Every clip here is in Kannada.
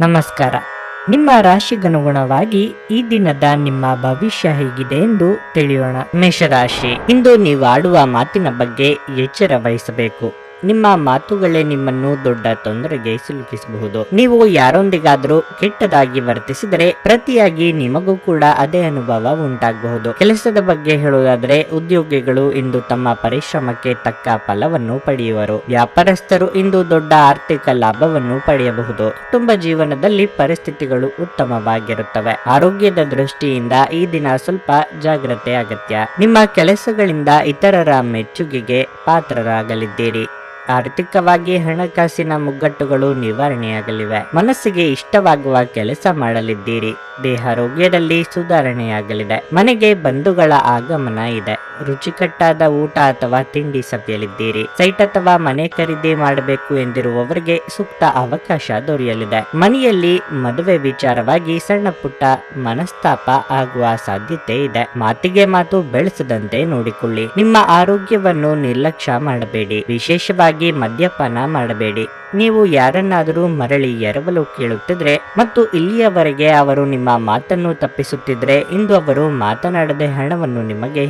ನಮಸ್ಕಾರ. ನಿಮ್ಮ ರಾಶಿಗನುಗುಣವಾಗಿ ಈ ದಿನದ ನಿಮ್ಮ ಭವಿಷ್ಯ ಹೇಗಿದೆ ಎಂದು ತಿಳಿಯೋಣ. ಮೇಷರಾಶಿ. ಇಂದು ನೀವು ಆಡುವ ಮಾತಿನ ಬಗ್ಗೆ ಎಚ್ಚರ ವಹಿಸಬೇಕು. ನಿಮ್ಮ ಮಾತುಗಳೇ ನಿಮ್ಮನ್ನು ದೊಡ್ಡ ತೊಂದರೆಗೆ ಸಿಲುಕಿಸಬಹುದು. ನೀವು ಯಾರೊಂದಿಗಾದರೂ ಕೆಟ್ಟದಾಗಿ ವರ್ತಿಸಿದರೆ ಪ್ರತಿಯಾಗಿ ನಿಮಗೂ ಕೂಡ ಅದೇ ಅನುಭವ ಉಂಟಾಗಬಹುದು. ಕೆಲಸದ ಬಗ್ಗೆ ಹೇಳುವುದಾದರೆ, ಉದ್ಯೋಗಿಗಳು ಇಂದು ತಮ್ಮ ಪರಿಶ್ರಮಕ್ಕೆ ತಕ್ಕ ಫಲವನ್ನು ಪಡೆಯುವರು. ವ್ಯಾಪಾರಸ್ಥರು ಇಂದು ದೊಡ್ಡ ಆರ್ಥಿಕ ಲಾಭವನ್ನು ಪಡೆಯಬಹುದು. ಕುಟುಂಬ ಜೀವನದಲ್ಲಿ ಪರಿಸ್ಥಿತಿಗಳು ಉತ್ತಮವಾಗಿರುತ್ತವೆ. ಆರೋಗ್ಯದ ದೃಷ್ಟಿಯಿಂದ ಈ ದಿನ ಸ್ವಲ್ಪ ಜಾಗ್ರತೆ ಅಗತ್ಯ. ನಿಮ್ಮ ಕೆಲಸಗಳಿಂದ ಇತರರ ಮೆಚ್ಚುಗೆಗೆ ಪಾತ್ರರಾಗಲಿದ್ದೀರಿ. ಆರ್ಥಿಕವಾಗಿ ಹಣಕಾಸಿನ ಮುಗ್ಗಟ್ಟುಗಳು ನಿವಾರಣೆಯಾಗಲಿವೆ. ಮನಸ್ಸಿಗೆ ಇಷ್ಟವಾಗುವ ಕೆಲಸ ಮಾಡಲಿದ್ದೀರಿ. ದೇಹಾರೋಗ್ಯದಲ್ಲಿ ಸುಧಾರಣೆಯಾಗಲಿದೆ. ಮನೆಗೆ ಬಂಧುಗಳ ಆಗಮನ ಇದೆ. ರುಚಿಕಟ್ಟಾದ ಊಟ ಅಥವಾ ತಿಂಡಿ ಸವಿಯಲಿದ್ದೀರಿ ಸೈಟ್ ಅಥವಾ ಮನೆ ಖರೀದಿ ಮಾಡಬೇಕು ಎಂದಿರುವವರಿಗೆ ಸೂಕ್ತ ಅವಕಾಶ ದೊರೆಯಲಿದೆ. ಮನೆಯಲ್ಲಿ ಮದುವೆ ವಿಚಾರವಾಗಿ ಸಣ್ಣ ಪುಟ್ಟ ಮನಸ್ತಾಪ ಆಗುವ ಸಾಧ್ಯತೆ ಇದೆ. ಮಾತಿಗೆ ಮಾತು ಬೆಳೆಸದಂತೆ ನೋಡಿಕೊಳ್ಳಿ. ನಿಮ್ಮ ಆರೋಗ್ಯವನ್ನು ನಿರ್ಲಕ್ಷ್ಯ ಮಾಡಬೇಡಿ. ವಿಶೇಷವಾಗಿ ಮದ್ಯಪಾನ ಮಾಡಬೇಡಿ. ನೀವು ಯಾರನ್ನಾದರೂ ಮರಳಿ ಎರವಲು ಕೇಳುತ್ತಿದ್ರೆ ಮತ್ತು ಇಲ್ಲಿಯವರೆಗೆ ಅವರು ನಿಮ್ಮ ಮಾತನ್ನು ತಪ್ಪಿಸುತ್ತಿದ್ರೆ ಇಂದು ಅವರು ಮಾತನಾಡದೆ ಹಣವನ್ನು ನಿಮಗೆ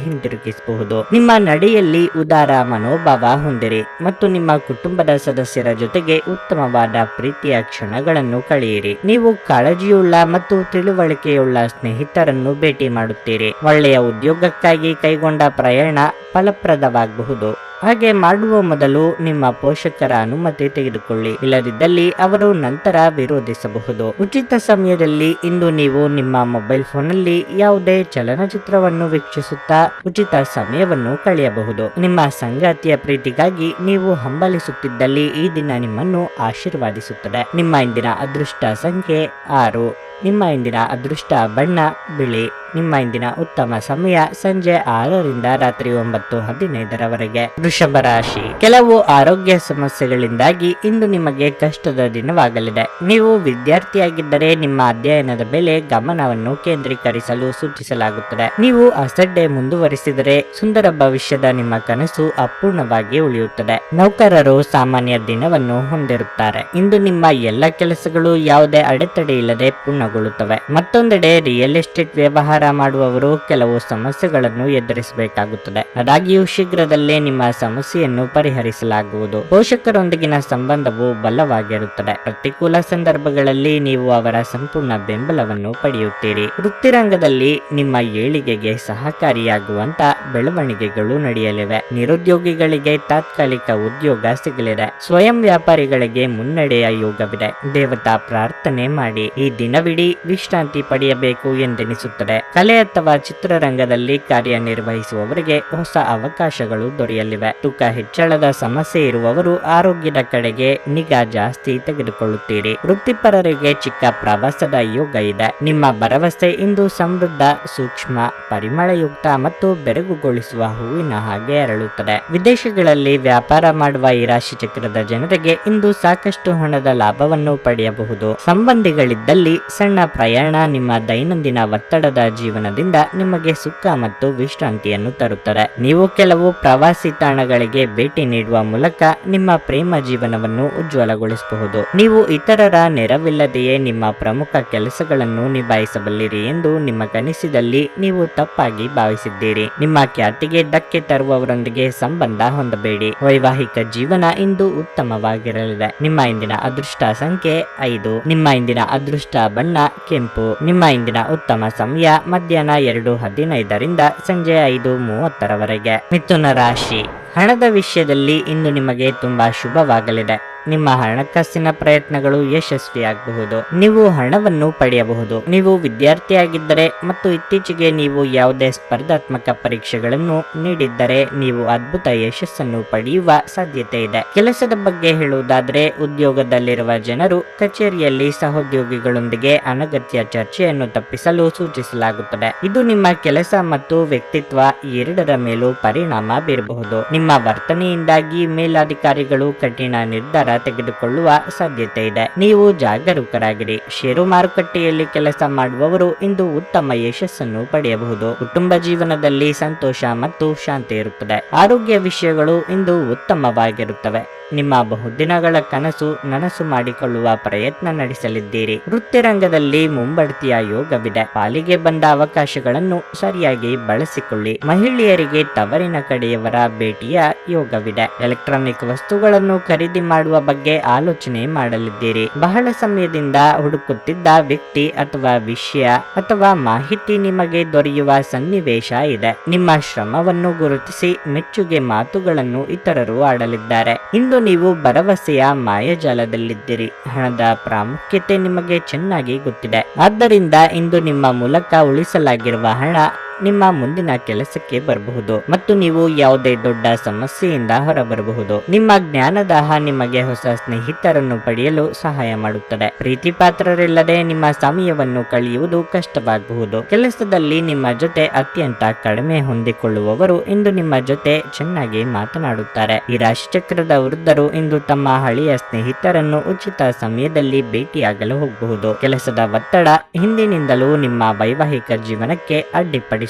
ಹಿಂದಿರುಗಿಸಬಹುದು ನಿಮ್ಮ ನಡೆಯಲ್ಲಿ ಉದಾರ ಮನೋಭಾವ ಹೊಂದಿರಿ ಮತ್ತು ನಿಮ್ಮ ಕುಟುಂಬದ ಸದಸ್ಯರ ಜೊತೆಗೆ ಉತ್ತಮವಾದ ಪ್ರೀತಿಯ ಕ್ಷಣಗಳನ್ನು ಕಳೆಯಿರಿ. ನೀವು ಕಾಳಜಿಯುಳ್ಳ ಮತ್ತು ತಿಳುವಳಿಕೆಯುಳ್ಳ ಸ್ನೇಹಿತರನ್ನು ಭೇಟಿ ಮಾಡುತ್ತೀರಿ. ಒಳ್ಳೆಯ ಉದ್ಯೋಗಕ್ಕಾಗಿ ಕೈಗೊಂಡ ಪ್ರಯಾಣ ಫಲಪ್ರದವಾಗಬಹುದು. ಹಾಗೆ ಮಾಡುವ ಮೊದಲು ನಿಮ್ಮ ಪೋಷಕರ ಅನುಮತಿ ತೆಗೆದುಕೊಳ್ಳಿ. ಇಲ್ಲದಿದ್ದಲ್ಲಿ ಅವರು ನಂತರ ವಿರೋಧಿಸಬಹುದು. ಉಚಿತ ಸಮಯದಲ್ಲಿ ಇಂದು ನೀವು ನಿಮ್ಮ ಮೊಬೈಲ್ ಫೋನ್ ಅಲ್ಲಿ ಯಾವುದೇ ಚಲನಚಿತ್ರವನ್ನು ವೀಕ್ಷಿಸುತ್ತಾ ಉಚಿತ ಸಮಯವನ್ನು ಕಳೆಯಬಹುದು. ನಿಮ್ಮ ಸಂಗಾತಿಯ ಪ್ರೀತಿಗಾಗಿ ನೀವು ಹಂಬಲಿಸುತ್ತಿದ್ದಲ್ಲಿ ಈ ದಿನ ನಿಮ್ಮನ್ನು ಆಶೀರ್ವಾದಿಸುತ್ತದೆ. ನಿಮ್ಮ ಇಂದಿನ ಅದೃಷ್ಟ ಸಂಖ್ಯೆ ಆರು. ನಿಮ್ಮ ಇಂದಿನ ಅದೃಷ್ಟ ಬಣ್ಣ, ಬಿಳಿ. ನಿಮ್ಮ ಇಂದಿನ ಉತ್ತಮ ಸಮಯ ಸಂಜೆ ಆರರಿಂದ ರಾತ್ರಿ ಒಂಬತ್ತು ಹದಿನೈದರವರೆಗೆ. ವೃಷಭ ರಾಶಿ. ಕೆಲವು ಆರೋಗ್ಯ ಸಮಸ್ಯೆಗಳಿಂದಾಗಿ ಇಂದು ನಿಮಗೆ ಕಷ್ಟದ ದಿನವಾಗಲಿದೆ. ನೀವು ವಿದ್ಯಾರ್ಥಿಯಾಗಿದ್ದರೆ ನಿಮ್ಮ ಅಧ್ಯಯನದ ಮೇಲೆ ಗಮನವನ್ನು ಕೇಂದ್ರೀಕರಿಸಲು ಸೂಚಿಸಲಾಗುತ್ತದೆ. ನೀವು ಅಸಡ್ಡೆ ಮುಂದುವರಿಸಿದರೆ ಸುಂದರ ಭವಿಷ್ಯದ ನಿಮ್ಮ ಕನಸು ಅಪೂರ್ಣವಾಗಿ ಉಳಿಯುತ್ತದೆ. ನೌಕರರು ಸಾಮಾನ್ಯ ದಿನವನ್ನು ಹೊಂದಿರುತ್ತಾರೆ. ಇಂದು ನಿಮ್ಮ ಎಲ್ಲ ಕೆಲಸಗಳು ಯಾವುದೇ ಅಡೆತಡೆ ಇಲ್ಲದೆ ಪೂರ್ಣಗೊಳ್ಳುತ್ತವೆ. ಮತ್ತೊಂದೆಡೆ ರಿಯಲ್ ಎಸ್ಟೇಟ್ ವ್ಯವಹಾರ ಮಾಡುವವರು ಕೆಲವು ಸಮಸ್ಯೆಗಳನ್ನು ಎದುರಿಸಬೇಕಾಗುತ್ತದೆ. ಆದಾಗ್ಯೂ ಶೀಘ್ರದಲ್ಲೇ ನಿಮ್ಮ ಸಮಸ್ಯೆಯನ್ನು ಪರಿಹರಿಸಲಾಗುವುದು. ಪೋಷಕರೊಂದಿಗಿನ ಸಂಬಂಧವು ಬಲವಾಗಿರುತ್ತದೆ. ಪ್ರತಿಕೂಲ ಸಂದರ್ಭಗಳಲ್ಲಿ ನೀವು ಅವರ ಸಂಪೂರ್ಣ ಬೆಂಬಲವನ್ನು ಪಡೆಯುತ್ತೀರಿ. ವೃತ್ತಿರಂಗದಲ್ಲಿ ನಿಮ್ಮ ಏಳಿಗೆಗೆ ಸಹಕಾರಿಯಾಗುವಂತ ಬೆಳವಣಿಗೆಗಳು ನಡೆಯಲಿವೆ. ನಿರುದ್ಯೋಗಿಗಳಿಗೆ ತಾತ್ಕಾಲಿಕ ಉದ್ಯೋಗ ಸಿಗಲಿದೆ. ಸ್ವಯಂ ವ್ಯಾಪಾರಿಗಳಿಗೆ ಮುನ್ನಡೆಯ ಯೋಗವಿದೆ. ದೇವತಾ ಪ್ರಾರ್ಥನೆ ಮಾಡಿ ಈ ದಿನವಿಡೀ ವಿಶ್ರಾಂತಿ ಪಡೆಯಬೇಕು ಎಂದೆನಿಸುತ್ತದೆ. ಕಲೆ ಅಥವಾ ಚಿತ್ರರಂಗದಲ್ಲಿ ಕಾರ್ಯನಿರ್ವಹಿಸುವವರಿಗೆ ಹೊಸ ಅವಕಾಶಗಳು ದೊರೆಯಲಿವೆ. ತೂಕ ಹೆಚ್ಚಳದ ಸಮಸ್ಯೆ ಇರುವವರು ಆರೋಗ್ಯದ ಕಡೆಗೆ ನಿಗಾ ಜಾಸ್ತಿ ತೆಗೆದುಕೊಳ್ಳುತ್ತೀರಿ. ವೃತ್ತಿಪರರಿಗೆ ಚಿಕ್ಕ ಪ್ರವಾಸದ ಯೋಗ ಇದೆ. ನಿಮ್ಮ ಭರವಸೆ ಇಂದು ಸಮೃದ್ಧ, ಸೂಕ್ಷ್ಮ, ಪರಿಮಳಯುಕ್ತ ಮತ್ತು ಬೆರಗುಗೊಳಿಸುವ ಹೂವಿನ ಹಾಗೆ ಅರಳುತ್ತದೆ. ವಿದೇಶಗಳಲ್ಲಿ ವ್ಯಾಪಾರ ಮಾಡುವ ಈ ರಾಶಿ ಚಕ್ರದ ಜನರಿಗೆ ಇಂದು ಸಾಕಷ್ಟು ಹಣದ ಲಾಭವನ್ನು ಪಡೆಯಬಹುದು. ಸಂಬಂಧಿಗಳಿದ್ದಲ್ಲಿ ಸಣ್ಣ ಪ್ರಯಾಣ ನಿಮ್ಮ ದೈನಂದಿನ ಒತ್ತಡದ ಜೀವನದಿಂದ ನಿಮಗೆ ಸುಖ ಮತ್ತು ವಿಶ್ರಾಂತಿಯನ್ನು ತರುತ್ತದೆ. ನೀವು ಕೆಲವು ಪ್ರವಾಸಿ ತಾಣಗಳಿಗೆ ಭೇಟಿ ನೀಡುವ ಮೂಲಕ ನಿಮ್ಮ ಪ್ರೇಮ ಜೀವನವನ್ನು ಉಜ್ವಲಗೊಳಿಸಬಹುದು. ನೀವು ಇತರರ ನೆರವಿಲ್ಲದೆಯೇ ನಿಮ್ಮ ಪ್ರಮುಖ ಕೆಲಸಗಳನ್ನು ನಿಭಾಯಿಸಬಲ್ಲಿರಿ ಎಂದು ನಿಮ್ಮ ಕನಸಿದಲ್ಲಿ ನೀವು ತಪ್ಪಾಗಿ ಭಾವಿಸಿದ್ದೀರಿ. ನಿಮ್ಮ ಖ್ಯಾತಿಗೆ ಧಕ್ಕೆ ತರುವವರೊಂದಿಗೆ ಸಂಬಂಧ ಹೊಂದಬೇಡಿ. ವೈವಾಹಿಕ ಜೀವನ ಇಂದು ಉತ್ತಮವಾಗಿರಲಿದೆ. ನಿಮ್ಮ ಇಂದಿನ ಅದೃಷ್ಟ ಸಂಖ್ಯೆ ಐದು. ನಿಮ್ಮ ಇಂದಿನ ಅದೃಷ್ಟ ಬಣ್ಣ ಕೆಂಪು. ನಿಮ್ಮ ಇಂದಿನ ಉತ್ತಮ ಸಮಯ ಮಧ್ಯಾಹ್ನ ಎರಡು ಹದಿನೈದರಿಂದ ಸಂಜೆ ಐದು ಮೂವತ್ತರವರೆಗೆ. ಮಿಥುನ ರಾಶಿ. ಹಣದ ವಿಷಯದಲ್ಲಿ ಇಂದು ನಿಮಗೆ ತುಂಬಾ ಶುಭವಾಗಲಿದೆ. ನಿಮ್ಮ ಹಣಕಾಸಿನ ಪ್ರಯತ್ನಗಳು ಯಶಸ್ವಿಯಾಗಬಹುದು. ನೀವು ಹಣವನ್ನು ಪಡೆಯಬಹುದು. ನೀವು ವಿದ್ಯಾರ್ಥಿಯಾಗಿದ್ದರೆ ಮತ್ತು ಇತ್ತೀಚೆಗೆ ನೀವು ಯಾವುದೇ ಸ್ಪರ್ಧಾತ್ಮಕ ಪರೀಕ್ಷೆಗಳನ್ನು ನೀಡಿದ್ದರೆ ನೀವು ಅದ್ಭುತ ಯಶಸ್ಸನ್ನು ಪಡೆಯುವ ಸಾಧ್ಯತೆ ಇದೆ. ಕೆಲಸದ ಬಗ್ಗೆ ಹೇಳುವುದಾದರೆ, ಉದ್ಯೋಗದಲ್ಲಿರುವ ಜನರು ಕಚೇರಿಯಲ್ಲಿ ಸಹೋದ್ಯೋಗಿಗಳೊಂದಿಗೆ ಅನಗತ್ಯ ಚರ್ಚೆಯನ್ನು ತಪ್ಪಿಸಲು ಸೂಚಿಸಲಾಗುತ್ತದೆ. ಇದು ನಿಮ್ಮ ಕೆಲಸ ಮತ್ತು ವ್ಯಕ್ತಿತ್ವ ಎರಡರ ಮೇಲೂ ಪರಿಣಾಮ ಬೀರಬಹುದು. ನಿಮ್ಮ ವರ್ತನೆಯಿಂದಾಗಿ ಮೇಲಾಧಿಕಾರಿಗಳು ಕಠಿಣ ನಿರ್ಧಾರ ತೆಗೆದುಕೊಳ್ಳುವ ಸಾಧ್ಯತೆ ಇದೆ ನೀವು ಜಾಗರೂಕರಾಗಿರಿ. ಷೇರು ಮಾರುಕಟ್ಟೆಯಲ್ಲಿ ಕೆಲಸ ಮಾಡುವವರು ಇಂದು ಉತ್ತಮ ಯಶಸ್ಸನ್ನು ಪಡೆಯಬಹುದು. ಕುಟುಂಬ ಜೀವನದಲ್ಲಿ ಸಂತೋಷ ಮತ್ತು ಶಾಂತಿ ಇರುತ್ತದೆ. ಆರೋಗ್ಯ ವಿಷಯಗಳು ಇಂದು ಉತ್ತಮವಾಗಿರುತ್ತವೆ. ನಿಮ್ಮ ಬಹುದಿನಗಳ ಕನಸು ನನಸು ಮಾಡಿಕೊಳ್ಳುವ ಪ್ರಯತ್ನ ನಡೆಸಲಿದ್ದೀರಿ. ವೃತ್ತಿರಂಗದಲ್ಲಿ ಮುಂಬಡ್ತಿಯ ಯೋಗವಿದೆ. ಪಾಲಿಗೆ ಬಂದ ಅವಕಾಶಗಳನ್ನು ಸರಿಯಾಗಿ ಬಳಸಿಕೊಳ್ಳಿ. ಮಹಿಳೆಯರಿಗೆ ತವರಿನ ಕಡೆಯವರ ಭೇಟಿಯ ಯೋಗವಿದೆ. ಎಲೆಕ್ಟ್ರಾನಿಕ್ ವಸ್ತುಗಳನ್ನು ಖರೀದಿ ಮಾಡುವ ಬಗ್ಗೆ ಆಲೋಚನೆ ಮಾಡಲಿದ್ದೀರಿ. ಬಹಳ ಸಮಯದಿಂದ ಹುಡುಕುತ್ತಿದ್ದ ವ್ಯಕ್ತಿ ಅಥವಾ ವಿಷಯ ಅಥವಾ ಮಾಹಿತಿ ನಿಮಗೆ ದೊರೆಯುವ ಸನ್ನಿವೇಶ ಇದೆ. ನಿಮ್ಮ ಶ್ರಮವನ್ನು ಗುರುತಿಸಿ ಮೆಚ್ಚುಗೆ ಮಾತುಗಳನ್ನು ಇತರರು ಆಡಲಿದ್ದಾರೆ. ಇಂದು ನೀವು ಭರವಸೆಯ ಮಾಯಜಾಲದಲ್ಲಿದ್ದೀರಿ. ಹಣದ ಪ್ರಾಮುಖ್ಯತೆ ನಿಮಗೆ ಚೆನ್ನಾಗಿ ಗೊತ್ತಿದೆ. ಆದ್ದರಿಂದ ಇಂದು ನಿಮ್ಮ ಮೂಲಕ ಉಳಿಸಲಾಗಿರುವ ಹಣ ನಿಮ್ಮ ಮುಂದಿನ ಕೆಲಸಕ್ಕೆ ಬರಬಹುದು ಮತ್ತು ನೀವು ಯಾವುದೇ ದೊಡ್ಡ ಸಮಸ್ಯೆಯಿಂದ ಹೊರಬರಬಹುದು. ನಿಮ್ಮ ಜ್ಞಾನದಾಹ ನಿಮಗೆ ಹೊಸ ಸ್ನೇಹಿತರನ್ನು ಪಡೆಯಲು ಸಹಾಯ ಮಾಡುತ್ತದೆ. ಪ್ರೀತಿ ಪಾತ್ರರಿಲ್ಲದೆ ನಿಮ್ಮ ಸಮಯವನ್ನು ಕಳೆಯುವುದು ಕಷ್ಟವಾಗಬಹುದು. ಕೆಲಸದಲ್ಲಿ ನಿಮ್ಮ ಜೊತೆ ಅತ್ಯಂತ ಕಡಿಮೆ ಹೊಂದಿಕೊಳ್ಳುವವರು ಇಂದು ನಿಮ್ಮ ಜೊತೆ ಚೆನ್ನಾಗಿ ಮಾತನಾಡುತ್ತಾರೆ. ಈ ರಾಶಿಚಕ್ರದ ವೃದ್ಧರು ಇಂದು ತಮ್ಮ ಹಳೆಯ ಸ್ನೇಹಿತರನ್ನು ಉಚಿತ ಸಮಯದಲ್ಲಿ ಭೇಟಿಯಾಗಲು ಹೋಗಬಹುದು. ಕೆಲಸದ ಒತ್ತಡ ಹಿಂದಿನಿಂದಲೂ ನಿಮ್ಮ ವೈವಾಹಿಕ ಜೀವನಕ್ಕೆ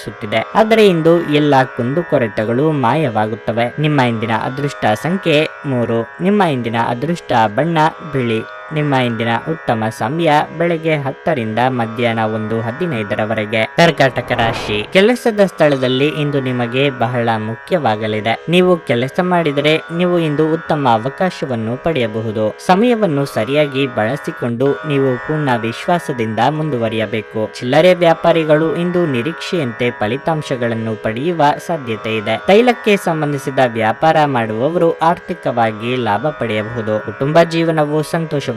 ಅಡ್ಡಿಪಡಿಸುತ್ತಿದೆ ಆದರೆ ಇಂದು ಎಲ್ಲ ಕುಂದುಕೊರತೆಗಳು ಮಾಯವಾಗುತ್ತವೆ. ನಿಮ್ಮ ಇಂದಿನ ಅದೃಷ್ಟ ಸಂಖ್ಯೆ ಮೂರು. ನಿಮ್ಮ ಇಂದಿನ ಅದೃಷ್ಟ ಬಣ್ಣ, ಬಿಳಿ. ನಿಮ್ಮ ಇಂದಿನ ಉತ್ತಮ ಸಮಯ ಬೆಳಗ್ಗೆ ಹತ್ತರಿಂದ ಮಧ್ಯಾಹ್ನ ಒಂದು ಹದಿನೈದರವರೆಗೆ. ಕರ್ಕಾಟಕ ರಾಶಿ. ಕೆಲಸದ ಸ್ಥಳದಲ್ಲಿ ಇಂದು ನಿಮಗೆ ಬಹಳ ಮುಖ್ಯವಾಗಲಿದೆ. ನೀವು ಕೆಲಸ ಮಾಡಿದರೆ ನೀವು ಇಂದು ಉತ್ತಮ ಅವಕಾಶವನ್ನು ಪಡೆಯಬಹುದು. ಸಮಯವನ್ನು ಸರಿಯಾಗಿ ಬಳಸಿಕೊಂಡು ನೀವು ಪೂರ್ಣ ವಿಶ್ವಾಸದಿಂದ ಮುಂದುವರಿಯಬೇಕು. ಚಿಲ್ಲರೆ ವ್ಯಾಪಾರಿಗಳು ಇಂದು ನಿರೀಕ್ಷೆಯಂತೆ ಫಲಿತಾಂಶಗಳನ್ನು ಪಡೆಯುವ ಸಾಧ್ಯತೆ ಇದೆ. ತೈಲಕ್ಕೆ ಸಂಬಂಧಿಸಿದ ವ್ಯಾಪಾರ ಮಾಡುವವರು ಆರ್ಥಿಕವಾಗಿ ಲಾಭ ಪಡೆಯಬಹುದು. ಕುಟುಂಬ ಜೀವನವು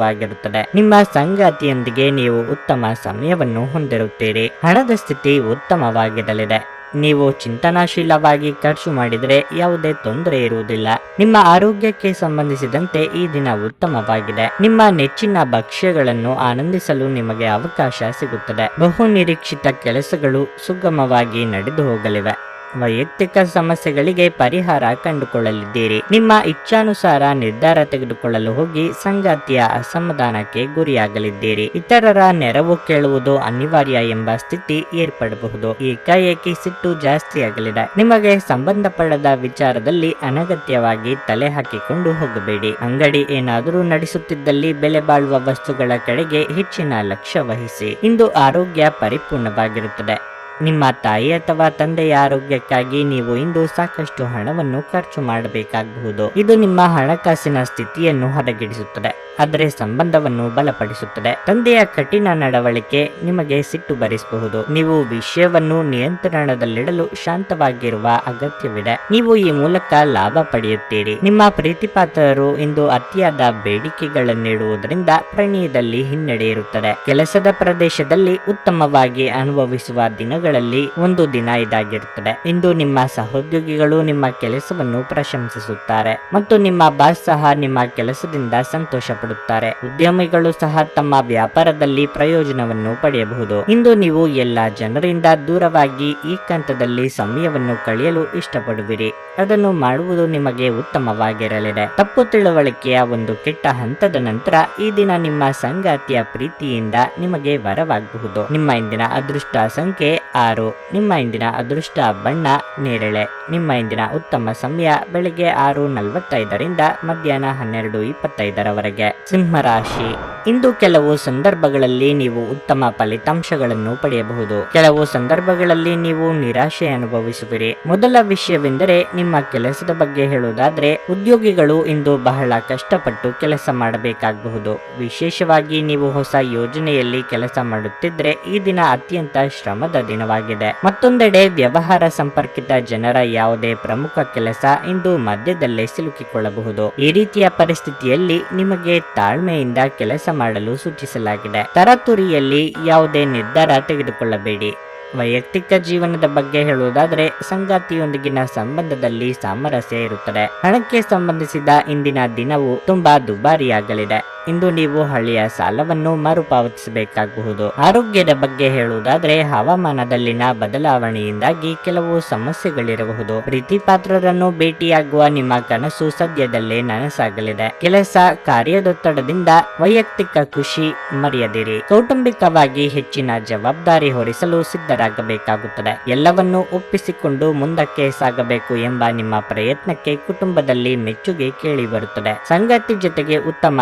ಸಂತೋಷವಾಗಿರುತ್ತದೆ ನಿಮ್ಮ ಸಂಗಾತಿಯೊಂದಿಗೆ ನೀವು ಉತ್ತಮ ಸಮಯವನ್ನು ಹೊಂದಿರುತ್ತೀರಿ. ಹಣದ ಸ್ಥಿತಿ ಉತ್ತಮವಾಗಿರಲಿದೆ. ನೀವು ಚಿಂತನಾಶೀಲವಾಗಿ ಖರ್ಚು ಮಾಡಿದರೆ ಯಾವುದೇ ತೊಂದರೆ ಇರುವುದಿಲ್ಲ. ನಿಮ್ಮ ಆರೋಗ್ಯಕ್ಕೆ ಸಂಬಂಧಿಸಿದಂತೆ ಈ ದಿನ ಉತ್ತಮವಾಗಿದೆ. ನಿಮ್ಮ ನೆಚ್ಚಿನ ಭಕ್ಷ್ಯಗಳನ್ನು ಆನಂದಿಸಲು ನಿಮಗೆ ಅವಕಾಶ ಸಿಗುತ್ತದೆ. ಬಹು ನಿರೀಕ್ಷಿತ ಕೆಲಸಗಳು ಸುಗಮವಾಗಿ ನಡೆದು ಹೋಗಲಿವೆ ವೈಯಕ್ತಿಕ ಸಮಸ್ಯೆಗಳಿಗೆ ಪರಿಹಾರ ಕಂಡುಕೊಳ್ಳಲಿದ್ದೀರಿ. ನಿಮ್ಮ ಇಚ್ಛಾನುಸಾರ ನಿರ್ಧಾರ ತೆಗೆದುಕೊಳ್ಳಲು ಹೋಗಿ ಸಂಗಾತಿಯ ಅಸಮಾಧಾನಕ್ಕೆ ಗುರಿಯಾಗಲಿದ್ದೀರಿ. ಇತರರ ನೆರವು ಕೇಳುವುದು ಅನಿವಾರ್ಯ ಎಂಬ ಸ್ಥಿತಿ ಏರ್ಪಡಬಹುದು. ಏಕಾಏಕಿ ಸಿಟ್ಟು ಜಾಸ್ತಿ ಆಗಲಿದೆ. ನಿಮಗೆ ಸಂಬಂಧಪಡದ ವಿಚಾರದಲ್ಲಿ ಅನಗತ್ಯವಾಗಿ ತಲೆ ಹಾಕಿಕೊಂಡು ಹೋಗಬೇಡಿ. ಅಂಗಡಿ ಏನಾದರೂ ನಡೆಸುತ್ತಿದ್ದಲ್ಲಿ ಬೆಲೆ ಬಾಳುವ ವಸ್ತುಗಳ ಕಡೆಗೆ ಹೆಚ್ಚಿನ ಲಕ್ಷ್ಯ ವಹಿಸಿ. ಇಂದು ಆರೋಗ್ಯ ಪರಿಪೂರ್ಣವಾಗಿರುತ್ತದೆ. ನಿಮ್ಮ ತಾಯಿ ಅಥವಾ ತಂದೆಯ ಆರೋಗ್ಯಕ್ಕಾಗಿ ನೀವು ಇಂದು ಸಾಕಷ್ಟು ಹಣವನ್ನು ಖರ್ಚು ಮಾಡಬೇಕಾಗಬಹುದು. ಇದು ನಿಮ್ಮ ಹಣಕಾಸಿನ ಸ್ಥಿತಿಯನ್ನು ಹೊರಗಿಡಿಸುತ್ತದೆ ಆದರೆ ಸಂಬಂಧವನ್ನು ಬಲಪಡಿಸುತ್ತದೆ. ತಂದೆಯ ಕಠಿಣ ನಡವಳಿಕೆ ನಿಮಗೆ ಸಿಟ್ಟು ಬರಿಸಬಹುದು. ನೀವು ವಿಷಯವನ್ನು ನಿಯಂತ್ರಣದಲ್ಲಿಡಲು ಶಾಂತವಾಗಿರುವ ಅಗತ್ಯವಿದೆ. ನೀವು ಈ ಮೂಲಕ ಲಾಭ ಪಡೆಯುತ್ತೀರಿ. ನಿಮ್ಮ ಪ್ರೀತಿಪಾತ್ರರು ಇಂದು ಅತಿಯಾದ ಬೇಡಿಕೆಗಳನ್ನಿಡುವುದರಿಂದ ಪ್ರಣಯದಲ್ಲಿ ಹಿನ್ನಡೆ ಇರುತ್ತದೆ. ಕೆಲಸದ ಪ್ರದೇಶದಲ್ಲಿ ಉತ್ತಮವಾಗಿ ಅನುಭವಿಸುವ ದಿನಗಳಲ್ಲಿ ಒಂದು ದಿನ ಇದಾಗಿರುತ್ತದೆ. ಇಂದು ನಿಮ್ಮ ಸಹೋದ್ಯೋಗಿಗಳು ನಿಮ್ಮ ಕೆಲಸವನ್ನು ಪ್ರಶಂಸಿಸುತ್ತಾರೆ ಮತ್ತು ನಿಮ್ಮ ಬಾಸ್ ಸಹ ನಿಮ್ಮ ಕೆಲಸದಿಂದ ಸಂತೋಷ ಪಡುತ್ತಾರೆ ಉದ್ಯಮಿಗಳು ಸಹ ತಮ್ಮ ವ್ಯಾಪಾರದಲ್ಲಿ ಪ್ರಯೋಜನವನ್ನು ಪಡೆಯಬಹುದು. ಇಂದು ನೀವು ಎಲ್ಲ ಜನರಿಂದ ದೂರವಾಗಿ ಈ ಕಂತದಲ್ಲಿ ಸಮಯವನ್ನು ಕಳೆಯಲು ಇಷ್ಟಪಡುವಿರಿ. ಅದನ್ನು ಮಾಡುವುದು ನಿಮಗೆ ಉತ್ತಮವಾಗಿರಲಿದೆ. ತಪ್ಪು ತಿಳುವಳಿಕೆಯ ಒಂದು ಕೆಟ್ಟ ಹಂತದ ನಂತರ ಈ ದಿನ ನಿಮ್ಮ ಸಂಗಾತಿಯ ಪ್ರೀತಿಯಿಂದ ನಿಮಗೆ ವರವಾಗಬಹುದು. ನಿಮ್ಮ ಇಂದಿನ ಅದೃಷ್ಟ ಸಂಖ್ಯೆ ಆರು. ನಿಮ್ಮ ಇಂದಿನ ಅದೃಷ್ಟ ಬಣ್ಣ ನೇರಳೆ. ನಿಮ್ಮ ಇಂದಿನ ಉತ್ತಮ ಸಮಯ ಬೆಳಿಗ್ಗೆ ಆರು ನಲವತ್ತೈದರಿಂದ ಮಧ್ಯಾಹ್ನ ಹನ್ನೆರಡು ಇಪ್ಪತ್ತೈದರವರೆಗೆ. ಸಿಂಹರಾಶಿ. ಇಂದು ಕೆಲವು ಸಂದರ್ಭಗಳಲ್ಲಿ ನೀವು ಉತ್ತಮ ಫಲಿತಾಂಶಗಳನ್ನು ಪಡೆಯಬಹುದು. ಕೆಲವು ಸಂದರ್ಭಗಳಲ್ಲಿ ನೀವು ನಿರಾಶೆ ಅನುಭವಿಸುವಿರಿ. ಮೊದಲ ವಿಷಯವೆಂದರೆ ನಿಮ್ಮ ಕೆಲಸದ ಬಗ್ಗೆ ಹೇಳುವುದಾದ್ರೆ, ಉದ್ಯೋಗಿಗಳು ಇಂದು ಬಹಳ ಕಷ್ಟಪಟ್ಟು ಕೆಲಸ ಮಾಡಬೇಕಾಗಬಹುದು. ವಿಶೇಷವಾಗಿ ನೀವು ಹೊಸ ಯೋಜನೆಯಲ್ಲಿ ಕೆಲಸ ಮಾಡುತ್ತಿದ್ರೆ ಈ ದಿನ ಅತ್ಯಂತ ಶ್ರಮದ ದಿನವಾಗಿದೆ. ಮತ್ತೊಂದೆಡೆ ವ್ಯವಹಾರ ಸಂಪರ್ಕಿತ ಜನರ ಯಾವುದೇ ಪ್ರಮುಖ ಕೆಲಸ ಇಂದು ಮಧ್ಯದಲ್ಲೇ ಸಿಲುಕಿಕೊಳ್ಳಬಹುದು. ಈ ರೀತಿಯ ಪರಿಸ್ಥಿತಿಯಲ್ಲಿ ನಿಮಗೆ ತಾಳ್ಮೆಯಿಂದ ಕೆಲಸ ಮಾಡಲು ಸೂಚಿಸಲಾಗಿದೆ. ತರತುರಿಯಲ್ಲಿ ಯಾವುದೇ ನಿರ್ಧಾರ ತೆಗೆದುಕೊಳ್ಳಬೇಡಿ. ವೈಯಕ್ತಿಕ ಜೀವನದ ಬಗ್ಗೆ ಹೇಳುವುದಾದರೆ, ಸಂಗಾತಿಯೊಂದಿಗಿನ ಸಂಬಂಧದಲ್ಲಿ ಸಾಮರಸ್ಯ ಇರುತ್ತದೆ. ಹಣಕ್ಕೆ ಸಂಬಂಧಿಸಿದ ಇಂದಿನ ದಿನವು ತುಂಬಾ ದುಬಾರಿಯಾಗಲಿದೆ. ಇಂದು ನೀವು ಹಳೆಯ ಸಾಲವನ್ನು ಮರುಪಾವತಿಸಬೇಕಾಗಬಹುದು. ಆರೋಗ್ಯದ ಬಗ್ಗೆ ಹೇಳುವುದಾದ್ರೆ ಹವಾಮಾನದಲ್ಲಿನ ಬದಲಾವಣೆಯಿಂದಾಗಿ ಕೆಲವು ಸಮಸ್ಯೆಗಳಿರಬಹುದು. ಪ್ರೀತಿ ಪಾತ್ರರನ್ನು ಭೇಟಿಯಾಗುವ ನಿಮ್ಮ ಕನಸು ಸದ್ಯದಲ್ಲೇ ನನಸಾಗಲಿದೆ. ಕೆಲಸ ಕಾರ್ಯದೊತ್ತಡದಿಂದ ವೈಯಕ್ತಿಕ ಖುಷಿ ಮರೆಯದಿರಿ. ಕೌಟುಂಬಿಕವಾಗಿ ಹೆಚ್ಚಿನ ಜವಾಬ್ದಾರಿ ಹೊರಿಸಲು ಸಿದ್ಧರಾಗಬೇಕಾಗುತ್ತದೆ. ಎಲ್ಲವನ್ನೂ ಒಪ್ಪಿಸಿಕೊಂಡು ಮುಂದಕ್ಕೆ ಸಾಗಬೇಕು ಎಂಬ ನಿಮ್ಮ ಪ್ರಯತ್ನಕ್ಕೆ ಕುಟುಂಬದಲ್ಲಿ ಮೆಚ್ಚುಗೆ ಕೇಳಿಬರುತ್ತದೆ ಸಂಗಾತಿ ಜೊತೆಗೆ ಉತ್ತಮ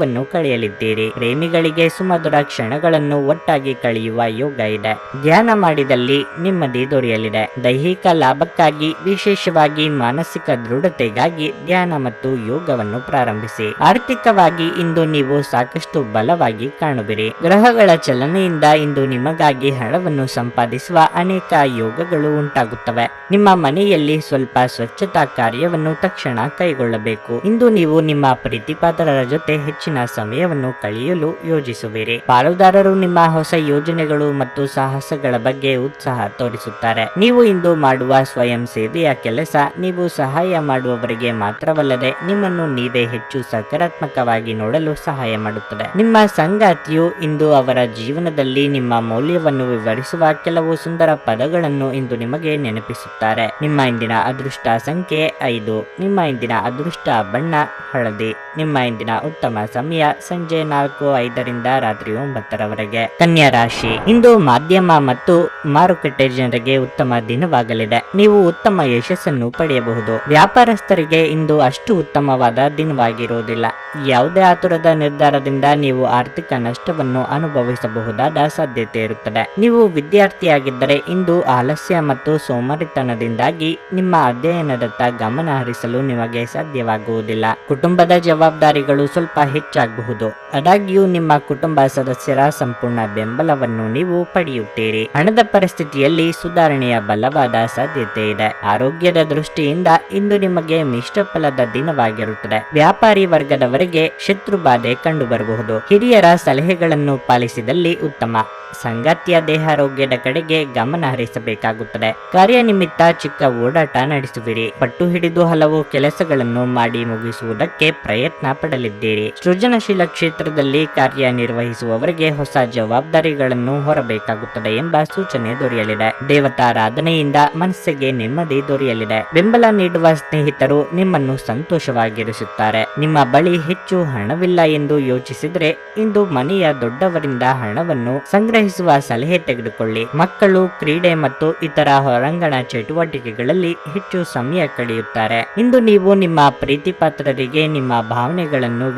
ಸಮಯವನ್ನು ಕಳೆಯಲಿದ್ದೀರಿ. ಪ್ರೇಮಿಗಳಿಗೆ ಸುಮಧುರ ಕ್ಷಣಗಳನ್ನು ಒಟ್ಟಾಗಿ ಕಳೆಯುವ ಯೋಗ ಇದೆ. ಧ್ಯಾನ ಮಾಡಿದಲ್ಲಿ ನೆಮ್ಮದಿ ದೊರೆಯಲಿದೆ. ದೈಹಿಕ ಲಾಭಕ್ಕಾಗಿ, ವಿಶೇಷವಾಗಿ ಮಾನಸಿಕ ದೃಢತೆಗಾಗಿ ಧ್ಯಾನ ಮತ್ತು ಯೋಗವನ್ನು ಪ್ರಾರಂಭಿಸಿ. ಆರ್ಥಿಕವಾಗಿ ಇಂದು ನೀವು ಸಾಕಷ್ಟು ಬಲವಾಗಿ ಕಾಣುವಿರಿ. ಗ್ರಹಗಳ ಚಲನೆಯಿಂದ ಇಂದು ನಿಮಗಾಗಿ ಹಣವನ್ನು ಸಂಪಾದಿಸುವ ಅನೇಕ ಯೋಗಗಳು ಉಂಟಾಗುತ್ತವೆ. ನಿಮ್ಮ ಮನೆಯಲ್ಲಿ ಸ್ವಲ್ಪ ಸ್ವಚ್ಛತಾ ಕಾರ್ಯವನ್ನು ತಕ್ಷಣ ಕೈಗೊಳ್ಳಬೇಕು. ಇಂದು ನೀವು ನಿಮ್ಮ ಪ್ರೀತಿಪಾತ್ರರ ಜೊತೆ ಹೆಚ್ಚಿನ ಸಮಯವನ್ನು ಕಳೆಯಲು ಯೋಜಿಸುವಿರಿ. ಪಾಲುದಾರರು ನಿಮ್ಮ ಹೊಸ ಯೋಜನೆಗಳು ಮತ್ತು ಸಾಹಸಗಳ ಬಗ್ಗೆ ಉತ್ಸಾಹ ತೋರಿಸುತ್ತಾರೆ. ನೀವು ಇಂದು ಮಾಡುವ ಸ್ವಯಂ ಸೇವೆಯ ಕೆಲಸ ನೀವು ಸಹಾಯ ಮಾಡುವವರಿಗೆ ಮಾತ್ರವಲ್ಲದೆ ನಿಮ್ಮನ್ನು ನೀವೇ ಹೆಚ್ಚು ಸಕಾರಾತ್ಮಕವಾಗಿ ನೋಡಲು ಸಹಾಯ ಮಾಡುತ್ತದೆ. ನಿಮ್ಮ ಸಂಗಾತಿಯು ಇಂದು ಅವರ ಜೀವನದಲ್ಲಿ ನಿಮ್ಮ ಮೌಲ್ಯವನ್ನು ವಿವರಿಸುವ ಕೆಲವು ಸುಂದರ ಪದಗಳನ್ನು ಇಂದು ನಿಮಗೆ ನೆನಪಿಸುತ್ತಾರೆ. ನಿಮ್ಮ ಇಂದಿನ ಅದೃಷ್ಟ ಸಂಖ್ಯೆ ಐದು. ನಿಮ್ಮ ಇಂದಿನ ಅದೃಷ್ಟ ಬಣ್ಣ ಹಳದಿ. ನಿಮ್ಮ ಇಂದಿನ ಉತ್ತಮ ಸಮಯ ಸಂಜೆ ನಾಲ್ಕು ಐದರಿಂದ ರಾತ್ರಿ ಒಂಬತ್ತರವರೆಗೆ. ಕನ್ಯಾ ರಾಶಿ. ಇಂದು ಮಾಧ್ಯಮ ಮತ್ತು ಮಾರುಕಟ್ಟೆ ಜನರಿಗೆ ಉತ್ತಮ ದಿನವಾಗಲಿದೆ. ನೀವು ಉತ್ತಮ ಯಶಸ್ಸನ್ನು ಪಡೆಯಬಹುದು. ವ್ಯಾಪಾರಸ್ಥರಿಗೆ ಇಂದು ಅಷ್ಟು ಉತ್ತಮವಾದ ದಿನವಾಗಿರುವುದಿಲ್ಲ. ಯಾವುದೇ ಆತುರದ ನಿರ್ಧಾರದಿಂದ ನೀವು ಆರ್ಥಿಕ ನಷ್ಟವನ್ನು ಅನುಭವಿಸಬಹುದಾದ ಸಾಧ್ಯತೆ ಇರುತ್ತದೆ. ನೀವು ವಿದ್ಯಾರ್ಥಿಯಾಗಿದ್ದರೆ ಇಂದು ಆಲಸ್ಯ ಮತ್ತು ಸೋಮರಿತನದಿಂದಾಗಿ ನಿಮ್ಮ ಅಧ್ಯಯನದತ್ತ ಗಮನ ಹರಿಸಲು ನಿಮಗೆ ಸಾಧ್ಯವಾಗುವುದಿಲ್ಲ. ಕುಟುಂಬದ ಜವಾಬ್ದಾರಿಗಳು ಸ್ವಲ್ಪ ಹೆಚ್ಚಾಗಬಹುದು. ಆದಾಗ್ಯೂ, ನಿಮ್ಮ ಕುಟುಂಬ ಸದಸ್ಯರ ಸಂಪೂರ್ಣ ಬೆಂಬಲವನ್ನು ನೀವು ಪಡೆಯುತ್ತೀರಿ. ಹಣದ ಪರಿಸ್ಥಿತಿಯಲ್ಲಿ ಸುಧಾರಣೆಯ ಬಲವಾದ ಸಾಧ್ಯತೆ ಇದೆ. ಆರೋಗ್ಯದ ದೃಷ್ಟಿಯಿಂದ ಇಂದು ನಿಮಗೆ ಮಿಶ್ರ ಫಲದ ದಿನವಾಗಿರುತ್ತದೆ. ವ್ಯಾಪಾರಿ ವರ್ಗದವರಿಗೆ ಶತ್ರು ಬಾಧೆ ಕಂಡುಬರಬಹುದು. ಹಿರಿಯರ ಸಲಹೆಗಳನ್ನು ಪಾಲಿಸಿದಲ್ಲಿ ಉತ್ತಮ. ಸಂಗಾತಿಯ ದೇಹಾರೋಗ್ಯದ ಕಡೆಗೆ ಗಮನ ಹರಿಸಬೇಕಾಗುತ್ತದೆ. ಕಾರ್ಯನಿಮಿತ್ತ ಚಿಕ್ಕ ಓಡಾಟ ನಡೆಸುವಿರಿ. ಪಟ್ಟು ಹಿಡಿದು ಹಲವು ಕೆಲಸಗಳನ್ನು ಮಾಡಿ ಮುಗಿಸುವುದಕ್ಕೆ ಪ್ರಯತ್ನ ಪಡಲಿದ್ದೀರಿ. ಸೃಜನಶೀಲ ಕ್ಷೇತ್ರದಲ್ಲಿ ಕಾರ್ಯನಿರ್ವಹಿಸುವವರಿಗೆ ಹೊಸ ಜವಾಬ್ದಾರಿಗಳನ್ನು ಹೊರಬೇಕಾಗುತ್ತದೆ ಎಂಬ ಸೂಚನೆ ದೊರೆಯಲಿದೆ. ದೇವತಾರಾಧನೆಯಿಂದ ಮನಸ್ಸಿಗೆ ನೆಮ್ಮದಿ ದೊರೆಯಲಿದೆ. ಬೆಂಬಲ ನೀಡುವ ಸ್ನೇಹಿತರು ನಿಮ್ಮನ್ನು ಸಂತೋಷವಾಗಿರಿಸುತ್ತಾರೆ. ನಿಮ್ಮ ಬಳಿ ಹೆಚ್ಚು ಹಣವಿಲ್ಲ ಎಂದು ಯೋಚಿಸಿದರೆ ಇಂದು ಮನೆಯ ದೊಡ್ಡವರಿಂದ ಹಣವನ್ನು ಸಂಗ್ರಹಿಸುವ ಸಲಹೆ ತೆಗೆದುಕೊಳ್ಳಿ. ಮಕ್ಕಳು ಕ್ರೀಡೆ ಮತ್ತು ಇತರ ಹೊರಾಂಗಣ ಚಟುವಟಿಕೆಗಳಲ್ಲಿ ಹೆಚ್ಚು ಸಮಯ ಕಳೆಯುತ್ತಾರೆ. ಇಂದು ನೀವು ನಿಮ್ಮ ಪ್ರೀತಿಪಾತ್ರರಿಗೆ ನಿಮ್ಮ ಭಾವನೆಗಳನ್ನು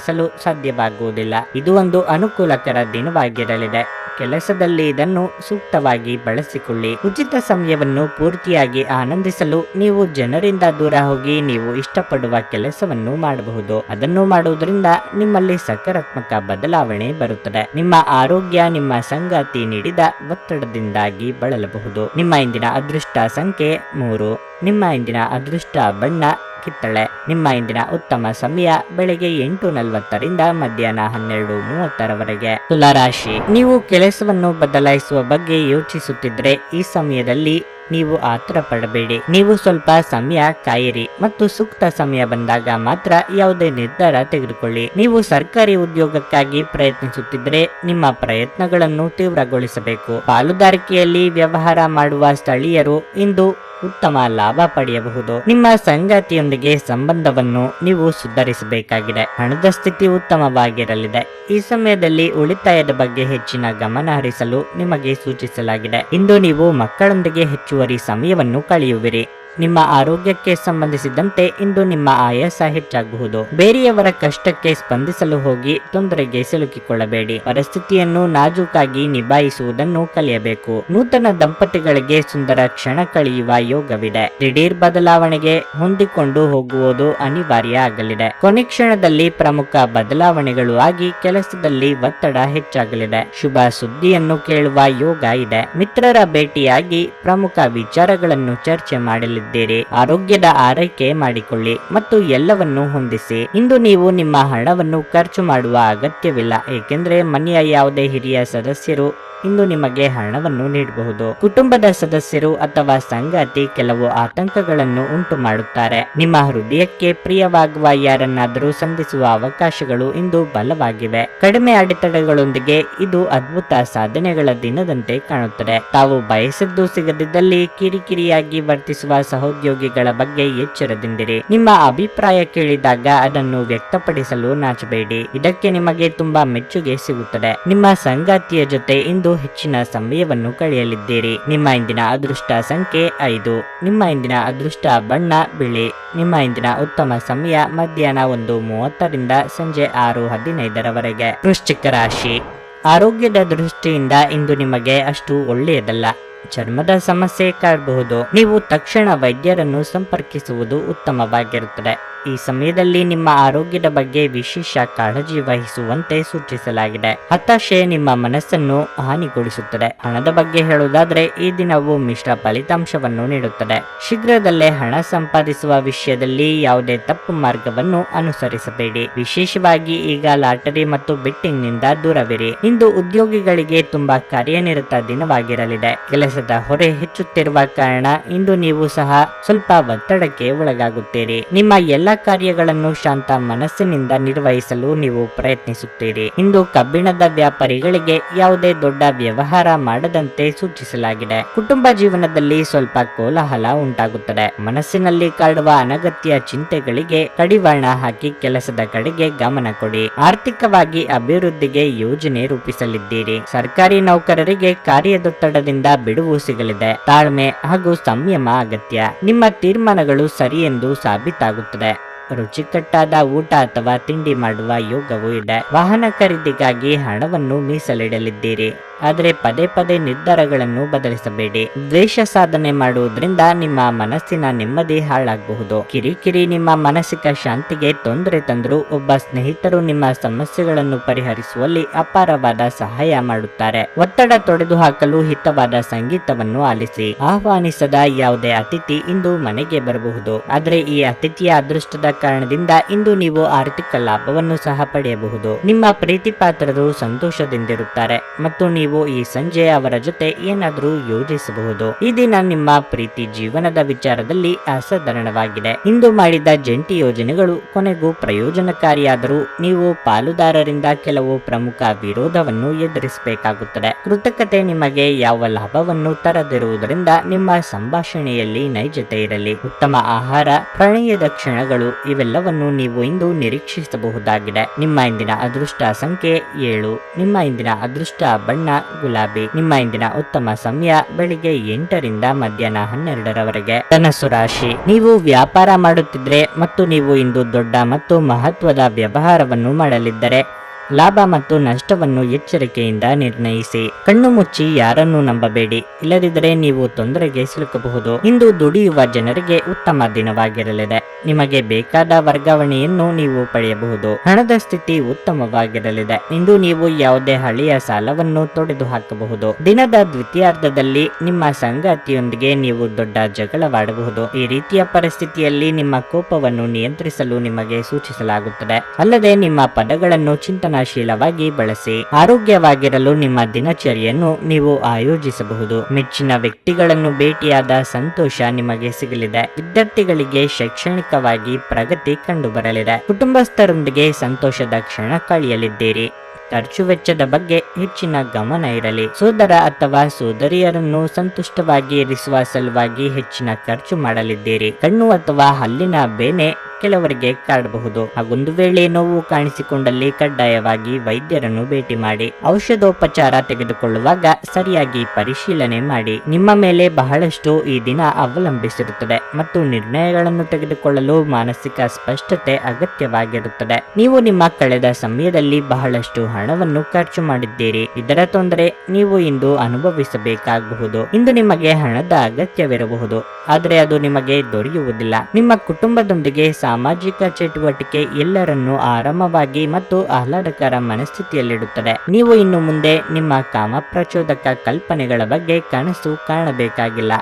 ವ್ಯಕ್ತಪಡಿಸಲು ಸಾಧ್ಯವಾಗುವುದಿಲ್ಲ. ಇದು ಒಂದು ಅನುಕೂಲಕರ ದಿನವಾಗಿರಲಿದೆ. ಕೆಲಸದಲ್ಲಿ ಇದನ್ನು ಸೂಕ್ತವಾಗಿ ಬಳಸಿಕೊಳ್ಳಿ. ಉಚಿತ ಸಮಯವನ್ನು ಪೂರ್ತಿಯಾಗಿ ಆನಂದಿಸಲು ನೀವು ಜನರಿಂದ ದೂರ ಹೋಗಿ ನೀವು ಇಷ್ಟಪಡುವ ಕೆಲಸವನ್ನು ಮಾಡಬಹುದು. ಅದನ್ನು ಮಾಡುವುದರಿಂದ ನಿಮ್ಮಲ್ಲಿ ಸಕಾರಾತ್ಮಕ ಬದಲಾವಣೆ ಬರುತ್ತದೆ. ನಿಮ್ಮ ಆರೋಗ್ಯ, ನಿಮ್ಮ ಸಂಗಾತಿ ನೀಡಿದ ಒತ್ತಡದಿಂದಾಗಿ ಬಳಲಬಹುದು. ನಿಮ್ಮ ಇಂದಿನ ಅದೃಷ್ಟ ಸಂಖ್ಯೆ ಮೂರು. ನಿಮ್ಮ ಇಂದಿನ ಅದೃಷ್ಟ ಬಣ್ಣ ಕಿತ್ತಳೆ. ನಿಮ್ಮ ಇಂದಿನ ಉತ್ತಮ ಸಮಯ ಬೆಳಗ್ಗೆ ಎಂಟು ನಲವತ್ತರಿಂದ ಮಧ್ಯಾಹ್ನ ಹನ್ನೆರಡು ಮೂವತ್ತರವರೆಗೆ. ತುಲಾರಾಶಿ ನೀವು ಕೆಲಸವನ್ನು ಬದಲಾಯಿಸುವ ಬಗ್ಗೆ ಯೋಚಿಸುತ್ತಿದ್ರೆ ಈ ಸಮಯದಲ್ಲಿ ನೀವು ಆತುರ ಪಡಬೇಡಿ ನೀವು ಸ್ವಲ್ಪ ಸಮಯ ಕಾಯಿರಿ ಮತ್ತು ಸೂಕ್ತ ಸಮಯ ಬಂದಾಗ ಮಾತ್ರ ಯಾವುದೇ ನಿರ್ಧಾರ ತೆಗೆದುಕೊಳ್ಳಿ. ನೀವು ಸರ್ಕಾರಿ ಉದ್ಯೋಗಕ್ಕಾಗಿ ಪ್ರಯತ್ನಿಸುತ್ತಿದ್ರೆ ನಿಮ್ಮ ಪ್ರಯತ್ನಗಳನ್ನು ತೀವ್ರಗೊಳಿಸಬೇಕು. ಪಾಲುದಾರಿಕೆಯಲ್ಲಿ ವ್ಯವಹಾರ ಮಾಡುವ ಸ್ಥಳೀಯರು ಇಂದು ಉತ್ತಮ ಲಾಭ ಪಡೆಯಬಹುದು. ನಿಮ್ಮ ಸಂಗಾತಿಯೊಂದಿಗೆ ಸಂಬಂಧವನ್ನು ನೀವು ಸುಧಾರಿಸಬೇಕಾಗಿದೆ. ಹಣದ ಸ್ಥಿತಿ ಉತ್ತಮವಾಗಿರಲಿದೆ. ಈ ಸಮಯದಲ್ಲಿ ಉಳಿತಾಯದ ಬಗ್ಗೆ ಹೆಚ್ಚಿನ ಗಮನ ಹರಿಸಲು ನಿಮಗೆ ಸೂಚಿಸಲಾಗಿದೆ. ಇಂದು ನೀವು ಮಕ್ಕಳೊಂದಿಗೆ ಹೆಚ್ಚುವರಿ ಸಮಯವನ್ನು ಕಳೆಯುವಿರಿ. ನಿಮ್ಮ ಆರೋಗ್ಯಕ್ಕೆ ಸಂಬಂಧಿಸಿದಂತೆ ಇಂದು ನಿಮ್ಮ ಆಯಾಸ ಹೆಚ್ಚಾಗಬಹುದು ಬೇರೆಯವರ ಕಷ್ಟಕ್ಕೆ ಸ್ಪಂದಿಸಲು ಹೋಗಿ ತೊಂದರೆಗೆ ಸಿಲುಕಿಕೊಳ್ಳಬೇಡಿ. ಪರಿಸ್ಥಿತಿಯನ್ನು ನಾಜೂಕಾಗಿ ನಿಭಾಯಿಸುವುದನ್ನು ಕಲಿಯಬೇಕು. ನೂತನ ದಂಪತಿಗಳಿಗೆ ಸುಂದರ ಕ್ಷಣ ಕಳೆಯುವ ಯೋಗವಿದೆ. ದಿಢೀರ್ ಬದಲಾವಣೆಗೆ ಹೊಂದಿಕೊಂಡು ಹೋಗುವುದು ಅನಿವಾರ್ಯ ಆಗಲಿದೆ. ಕೊನೆ ಕ್ಷಣದಲ್ಲಿ ಪ್ರಮುಖ ಬದಲಾವಣೆಗಳು ಆಗಿ ಕೆಲಸದಲ್ಲಿ ಒತ್ತಡ ಹೆಚ್ಚಾಗಲಿದೆ. ಶುಭ ಸುದ್ದಿಯನ್ನು ಕೇಳುವ ಯೋಗ ಇದೆ. ಮಿತ್ರರ ಭೇಟಿಯಾಗಿ ಪ್ರಮುಖ ವಿಚಾರಗಳನ್ನು ಚರ್ಚೆ ಮಾಡಲಿದ್ದೀರಿ ಆರೋಗ್ಯದ ಆರೈಕೆ ಮಾಡಿಕೊಳ್ಳಿ ಮತ್ತು ಎಲ್ಲವನ್ನು ಹೊಂದಿಸಿ. ಇಂದು ನೀವು ನಿಮ್ಮ ಹಣವನ್ನು ಖರ್ಚು ಮಾಡುವ ಅಗತ್ಯವಿಲ್ಲ, ಏಕೆಂದರೆ ಮನೆಯ ಯಾವುದೇ ಹಿರಿಯ ಸದಸ್ಯರು ಇಂದು ನಿಮಗೆ ಹಣವನ್ನು ನೀಡಬಹುದು. ಕುಟುಂಬದ ಸದಸ್ಯರು ಅಥವಾ ಸಂಗಾತಿ ಕೆಲವು ಆತಂಕಗಳನ್ನು ಉಂಟು ಮಾಡುತ್ತಾರೆ ನಿಮ್ಮ ಹೃದಯಕ್ಕೆ ಪ್ರಿಯವಾಗುವ ಯಾರನ್ನಾದರೂ ಸಂಧಿಸುವ ಅವಕಾಶಗಳು ಇಂದು ಬಲವಾಗಿವೆ. ಕಡಿಮೆ ಅಡೆತಡೆಗಳೊಂದಿಗೆ ಇದು ಅದ್ಭುತ ಸಾಧನೆಗಳ ದಿನದಂತೆ ಕಾಣುತ್ತದೆ. ತಾವು ಬಯಸಿದ್ದು ಸಿಗದಿದ್ದಲ್ಲಿ ಕಿರಿಕಿರಿಯಾಗಿ ವರ್ತಿಸುವ ಸಹೋದ್ಯೋಗಿಗಳ ಬಗ್ಗೆ ಎಚ್ಚರದಿಂದಿರಿ. ನಿಮ್ಮ ಅಭಿಪ್ರಾಯ ಕೇಳಿದಾಗ ಅದನ್ನು ವ್ಯಕ್ತಪಡಿಸಲು ನಾಚಬೇಡಿ. ಇದಕ್ಕೆ ನಿಮಗೆ ತುಂಬಾ ಮೆಚ್ಚುಗೆ ಸಿಗುತ್ತದೆ. ನಿಮ್ಮ ಸಂಗಾತಿಯ ಜೊತೆ ಇಂದು ಹೆಚ್ಚಿನ ಸಮಯವನ್ನು ಕಳೆಯಲಿದ್ದೀರಿ. ನಿಮ್ಮ ಇಂದಿನ ಅದೃಷ್ಟ ಸಂಖ್ಯೆ ಐದು. ನಿಮ್ಮ ಇಂದಿನ ಅದೃಷ್ಟ ಬಣ್ಣ, ಬಿಳಿ. ನಿಮ್ಮ ಇಂದಿನ ಉತ್ತಮ ಸಮಯ ಮಧ್ಯಾಹ್ನ ಒಂದು ಮೂವತ್ತರಿಂದ ಸಂಜೆ ಆರು ಹದಿನೈದರವರೆಗೆ. ವೃಶ್ಚಿಕ ರಾಶಿ. ಆರೋಗ್ಯದ ದೃಷ್ಟಿಯಿಂದ ಇಂದು ನಿಮಗೆ ಅಷ್ಟು ಒಳ್ಳೆಯದಲ್ಲ. ಚರ್ಮದ ಸಮಸ್ಯೆ ಕಾಡಬಹುದು ನೀವು ತಕ್ಷಣ ವೈದ್ಯರನ್ನು ಸಂಪರ್ಕಿಸುವುದು ಉತ್ತಮವಾಗಿರುತ್ತದೆ. ಈ ಸಮಯದಲ್ಲಿ ನಿಮ್ಮ ಆರೋಗ್ಯದ ಬಗ್ಗೆ ವಿಶೇಷ ಕಾಳಜಿ ವಹಿಸುವಂತೆ ಸೂಚಿಸಲಾಗಿದೆ. ಹತಾಶೆ ನಿಮ್ಮ ಮನಸ್ಸನ್ನು ಹಾನಿಗೊಳಿಸುತ್ತದೆ. ಹಣದ ಬಗ್ಗೆ ಹೇಳುವುದಾದ್ರೆ, ಈ ದಿನವು ಮಿಶ್ರ ಫಲಿತಾಂಶವನ್ನು ನೀಡುತ್ತದೆ. ಶೀಘ್ರದಲ್ಲೇ ಹಣ ಸಂಪಾದಿಸುವ ವಿಷಯದಲ್ಲಿ ಯಾವುದೇ ತಪ್ಪು ಮಾರ್ಗವನ್ನು ಅನುಸರಿಸಬೇಡಿ. ವಿಶೇಷವಾಗಿ ಈಗ ಲಾಟರಿ ಮತ್ತು ಬೆಟ್ಟಿಂಗ್ನಿಂದ ದೂರವಿರಿ. ಇಂದು ಉದ್ಯೋಗಿಗಳಿಗೆ ತುಂಬಾ ಕಾರ್ಯನಿರತ ದಿನವಾಗಿರಲಿದೆ. ಕೆಲಸದ ಹೊರೆ ಹೆಚ್ಚುತ್ತಿರುವ ಕಾರಣ ಇಂದು ನೀವು ಸಹ ಸ್ವಲ್ಪ ಒತ್ತಡಕ್ಕೆ ಒಳಗಾಗುತ್ತೀರಿ. ನಿಮ್ಮ ಎಲ್ಲ ಕಾರ್ಯಗಳನ್ನು ಶಾಂತ ಮನಸ್ಸಿನಿಂದ ನಿರ್ವಹಿಸಲು ನೀವು ಪ್ರಯತ್ನಿಸುತ್ತೀರಿ. ಇಂದು ಕಬ್ಬಿಣದ ವ್ಯಾಪಾರಿಗಳಿಗೆ ಯಾವುದೇ ದೊಡ್ಡ ವ್ಯವಹಾರ ಮಾಡದಂತೆ ಸೂಚಿಸಲಾಗಿದೆ. ಕುಟುಂಬ ಜೀವನದಲ್ಲಿ ಸ್ವಲ್ಪ ಕೋಲಾಹಲ ಉಂಟಾಗುತ್ತದೆ. ಮನಸ್ಸಿನಲ್ಲಿ ಕಾಡುವ ಅನಗತ್ಯ ಚಿಂತೆಗಳಿಗೆ ಕಡಿವಾಣ ಹಾಕಿ ಕೆಲಸದ ಕಡೆಗೆ ಗಮನ ಕೊಡಿ. ಆರ್ಥಿಕವಾಗಿ ಅಭಿವೃದ್ಧಿಗೆ ಯೋಜನೆ ರೂಪಿಸಲಿದ್ದೀರಿ. ಸರ್ಕಾರಿ ನೌಕರರಿಗೆ ಕಾರ್ಯದೊತ್ತಡದಿಂದ ಬಿಡುವು ಸಿಗಲಿದೆ. ತಾಳ್ಮೆ ಹಾಗೂ ಸಂಯಮ ಅಗತ್ಯ. ನಿಮ್ಮ ತೀರ್ಮಾನಗಳು ಸರಿ ಎಂದು ಸಾಬೀತಾಗುತ್ತದೆ. ರುಚಿಕಟ್ಟಾದ ಊಟ ಅಥವಾ ತಿಂಡಿ ಮಾಡುವ ಯೋಗವೂ ಇದೆ. ವಾಹನ ಖರೀದಿಗಾಗಿ ಹಣವನ್ನು ಮೀಸಲಿಡಲಿದ್ದೀರಿ. ಆದರೆ ಪದೇ ಪದೇ ನಿರ್ಧಾರಗಳನ್ನು ಬದಲಿಸಬೇಡಿ. ದ್ವೇಷ ಸಾಧನೆ ಮಾಡುವುದರಿಂದ ನಿಮ್ಮ ಮನಸ್ಸಿನ ನೆಮ್ಮದಿ ಹಾಳಾಗಬಹುದು. ಕಿರಿಕಿರಿ ನಿಮ್ಮ ಮಾನಸಿಕ ಶಾಂತಿಗೆ ತೊಂದರೆ ತಂದರೂ ಒಬ್ಬ ಸ್ನೇಹಿತರು ನಿಮ್ಮ ಸಮಸ್ಯೆಗಳನ್ನು ಪರಿಹರಿಸುವಲ್ಲಿ ಅಪಾರವಾದ ಸಹಾಯ ಮಾಡುತ್ತಾರೆ. ಒತ್ತಡ ತೊಡೆದು ಹಾಕಲು ಹಿತವಾದ ಸಂಗೀತವನ್ನು ಆಲಿಸಿ. ಆಹ್ವಾನಿಸದ ಯಾವುದೇ ಅತಿಥಿ ಇಂದು ಮನೆಗೆ ಬರಬಹುದು. ಆದರೆ ಈ ಅತಿಥಿಯ ಅದೃಷ್ಟದ ಕಾರಣದಿಂದ ಇಂದು ನೀವು ಆರ್ಥಿಕ ಲಾಭವನ್ನು ಸಹ ಪಡೆಯಬಹುದು. ನಿಮ್ಮ ಪ್ರೀತಿ ಪಾತ್ರರು ಸಂತೋಷದಿಂದಿರುತ್ತಾರೆ. ಮತ್ತು ನೀವು ಈ ಸಂಜೆ ಅವರ ಜೊತೆ ಏನಾದರೂ ಯೋಜಿಸಬಹುದು. ಈ ದಿನ ನಿಮ್ಮ ಪ್ರೀತಿ ಜೀವನದ ವಿಚಾರದಲ್ಲಿ ಅಸಾಧಾರಣವಾಗಿದೆ. ಇಂದು ಮಾಡಿದ ಜಂಟಿ ಯೋಜನೆಗಳು ಕೊನೆಗೂ ಪ್ರಯೋಜನಕಾರಿಯಾದರೂ ನೀವು ಪಾಲುದಾರರಿಂದ ಕೆಲವು ಪ್ರಮುಖ ವಿರೋಧವನ್ನು ಎದುರಿಸಬೇಕಾಗುತ್ತದೆ. ಕೃತಕತೆ ನಿಮಗೆ ಯಾವ ಲಾಭವನ್ನು ತರದಿರುವುದರಿಂದ ನಿಮ್ಮ ಸಂಭಾಷಣೆಯಲ್ಲಿ ನೈಜತೆ ಇರಲಿ. ಉತ್ತಮ ಆಹಾರ, ಪ್ರಣಯದ ಕ್ಷಣಗಳು ಇವೆಲ್ಲವನ್ನು ನೀವು ಇಂದು ನಿರೀಕ್ಷಿಸಬಹುದಾಗಿದೆ. ನಿಮ್ಮ ಇಂದಿನ ಅದೃಷ್ಟ ಸಂಖ್ಯೆ ಏಳು. ನಿಮ್ಮ ಇಂದಿನ ಅದೃಷ್ಟ ಬಣ್ಣ, ಗುಲಾಬಿ. ನಿಮ್ಮ ಇಂದಿನ ಉತ್ತಮ ಸಮಯ ಬೆಳಿಗ್ಗೆ ಎಂಟರಿಂದ ಮಧ್ಯಾಹ್ನ ಹನ್ನೆರಡರವರೆಗೆ. ಧನಸ್ಸು ರಾಶಿ. ನೀವು ವ್ಯಾಪಾರ ಮಾಡುತ್ತಿದ್ರೆ ಮತ್ತು ನೀವು ಇಂದು ದೊಡ್ಡ ಮತ್ತು ಮಹತ್ವದ ವ್ಯವಹಾರವನ್ನು ಮಾಡಲಿದ್ದರೆ ಲಾಭ ಮತ್ತು ನಷ್ಟವನ್ನು ಎಚ್ಚರಿಕೆಯಿಂದ ನಿರ್ಣಯಿಸಿ. ಕಣ್ಣು ಮುಚ್ಚಿ ಯಾರನ್ನು ನಂಬಬೇಡಿ. ಇಲ್ಲದಿದ್ದರೆ ನೀವು ತೊಂದರೆಗೆ ಸಿಲುಕಬಹುದು. ಇಂದು ದುಡಿಯುವ ಜನರಿಗೆ ಉತ್ತಮ ದಿನವಾಗಿರಲಿದೆ. ನಿಮಗೆ ಬೇಕಾದ ವರ್ಗಾವಣೆಯನ್ನು ನೀವು ಪಡೆಯಬಹುದು. ಹಣದ ಸ್ಥಿತಿ ಉತ್ತಮವಾಗಿರಲಿದೆ. ಇಂದು ನೀವು ಯಾವುದೇ ಹಳೆಯ ಸಾಲವನ್ನು ತೊಡೆದು ಹಾಕಬಹುದು ದಿನದ ದ್ವಿತೀಯಾರ್ಧದಲ್ಲಿ ನಿಮ್ಮ ಸಂಗಾತಿಯೊಂದಿಗೆ ನೀವು ದೊಡ್ಡ ಜಗಳವಾಡಬಹುದು. ಈ ರೀತಿಯ ಪರಿಸ್ಥಿತಿಯಲ್ಲಿ ನಿಮ್ಮ ಕೋಪವನ್ನು ನಿಯಂತ್ರಿಸಲು ನಿಮಗೆ ಸೂಚಿಸಲಾಗುತ್ತದೆ. ಅಲ್ಲದೆ ನಿಮ್ಮ ಪದಗಳನ್ನು ಚಿಂತನಾಶೀಲವಾಗಿ ಬಳಸಿ ಆರೋಗ್ಯವಾಗಿರಲು ನಿಮ್ಮ ದಿನಚರಿಯನ್ನು ನೀವು ಆಯೋಜಿಸಬಹುದು. ಮೆಚ್ಚಿನ ವ್ಯಕ್ತಿಗಳನ್ನು ಭೇಟಿಯಾದ ಸಂತೋಷ ನಿಮಗೆ ಸಿಗಲಿದೆ. ವಿದ್ಯಾರ್ಥಿಗಳಿಗೆ ಶೈಕ್ಷಣಿಕವಾಗಿ ಪ್ರಗತಿ ಕಂಡುಬರಲಿದೆ. ಕುಟುಂಬಸ್ಥರೊಂದಿಗೆ ಸಂತೋಷದ ಕ್ಷಣ ಕಳೆಯಲಿದ್ದೀರಿ. ಖರ್ಚು ವೆಚ್ಚದ ಬಗ್ಗೆ ಹೆಚ್ಚಿನ ಗಮನ ಇರಲಿ. ಸೋದರ ಅಥವಾ ಸೋದರಿಯರನ್ನು ಸಂತುಷ್ಟವಾಗಿ ಇರಿಸುವ ಸಲುವಾಗಿ ಹೆಚ್ಚಿನ ಖರ್ಚು ಮಾಡಲಿದ್ದೀರಿ. ಕಣ್ಣು ಅಥವಾ ಹಲ್ಲಿನ ಬೇನೆ ಕೆಲವರಿಗೆ ಕಾಡಬಹುದು. ಹಾಗೊಂದು ವೇಳೆ ನೋವು ಕಾಣಿಸಿಕೊಂಡಲ್ಲಿ ಕಡ್ಡಾಯವಾಗಿ ವೈದ್ಯರನ್ನು ಭೇಟಿ ಮಾಡಿ. ಔಷಧೋಪಚಾರ ತೆಗೆದುಕೊಳ್ಳುವಾಗ ಸರಿಯಾಗಿ ಪರಿಶೀಲನೆ ಮಾಡಿ. ನಿಮ್ಮ ಮೇಲೆ ಬಹಳಷ್ಟು ಈ ದಿನ ಅವಲಂಬಿಸಿರುತ್ತದೆ ಮತ್ತು ನಿರ್ಣಯಗಳನ್ನು ತೆಗೆದುಕೊಳ್ಳಲು ಮಾನಸಿಕ ಸ್ಪಷ್ಟತೆ ಅಗತ್ಯವಾಗಿರುತ್ತದೆ. ನೀವು ನಿಮ್ಮ ಕಳೆದ ಸಮಯದಲ್ಲಿ ಬಹಳಷ್ಟು ಹಣವನ್ನು ಖರ್ಚು ಮಾಡಿದ್ದೀರಿ. ಇದರ ತೊಂದರೆ ನೀವು ಇಂದು ಅನುಭವಿಸಬೇಕಾಗಬಹುದು. ಇಂದು ನಿಮಗೆ ಹಣದ ಅಗತ್ಯವಿರಬಹುದು. ಆದರೆ ಅದು ನಿಮಗೆ ದೊರೆಯುವುದಿಲ್ಲ. ನಿಮ್ಮ ಕುಟುಂಬದೊಂದಿಗೆ ಸಾಮಾಜಿಕ ಚಟುವಟಿಕೆ ಎಲ್ಲರನ್ನೂ ಆರಾಮವಾಗಿ ಮತ್ತು ಆಹ್ಲಾದಕರ ಮನಸ್ಥಿತಿಯಲ್ಲಿಡುತ್ತದೆ. ನೀವು ಇನ್ನು ಮುಂದೆ ನಿಮ್ಮ ಕಾಮ ಪ್ರಚೋದಕ ಕಲ್ಪನೆಗಳ ಬಗ್ಗೆ ಕನಸು ಕಾಣಬೇಕಾಗಿಲ್ಲ.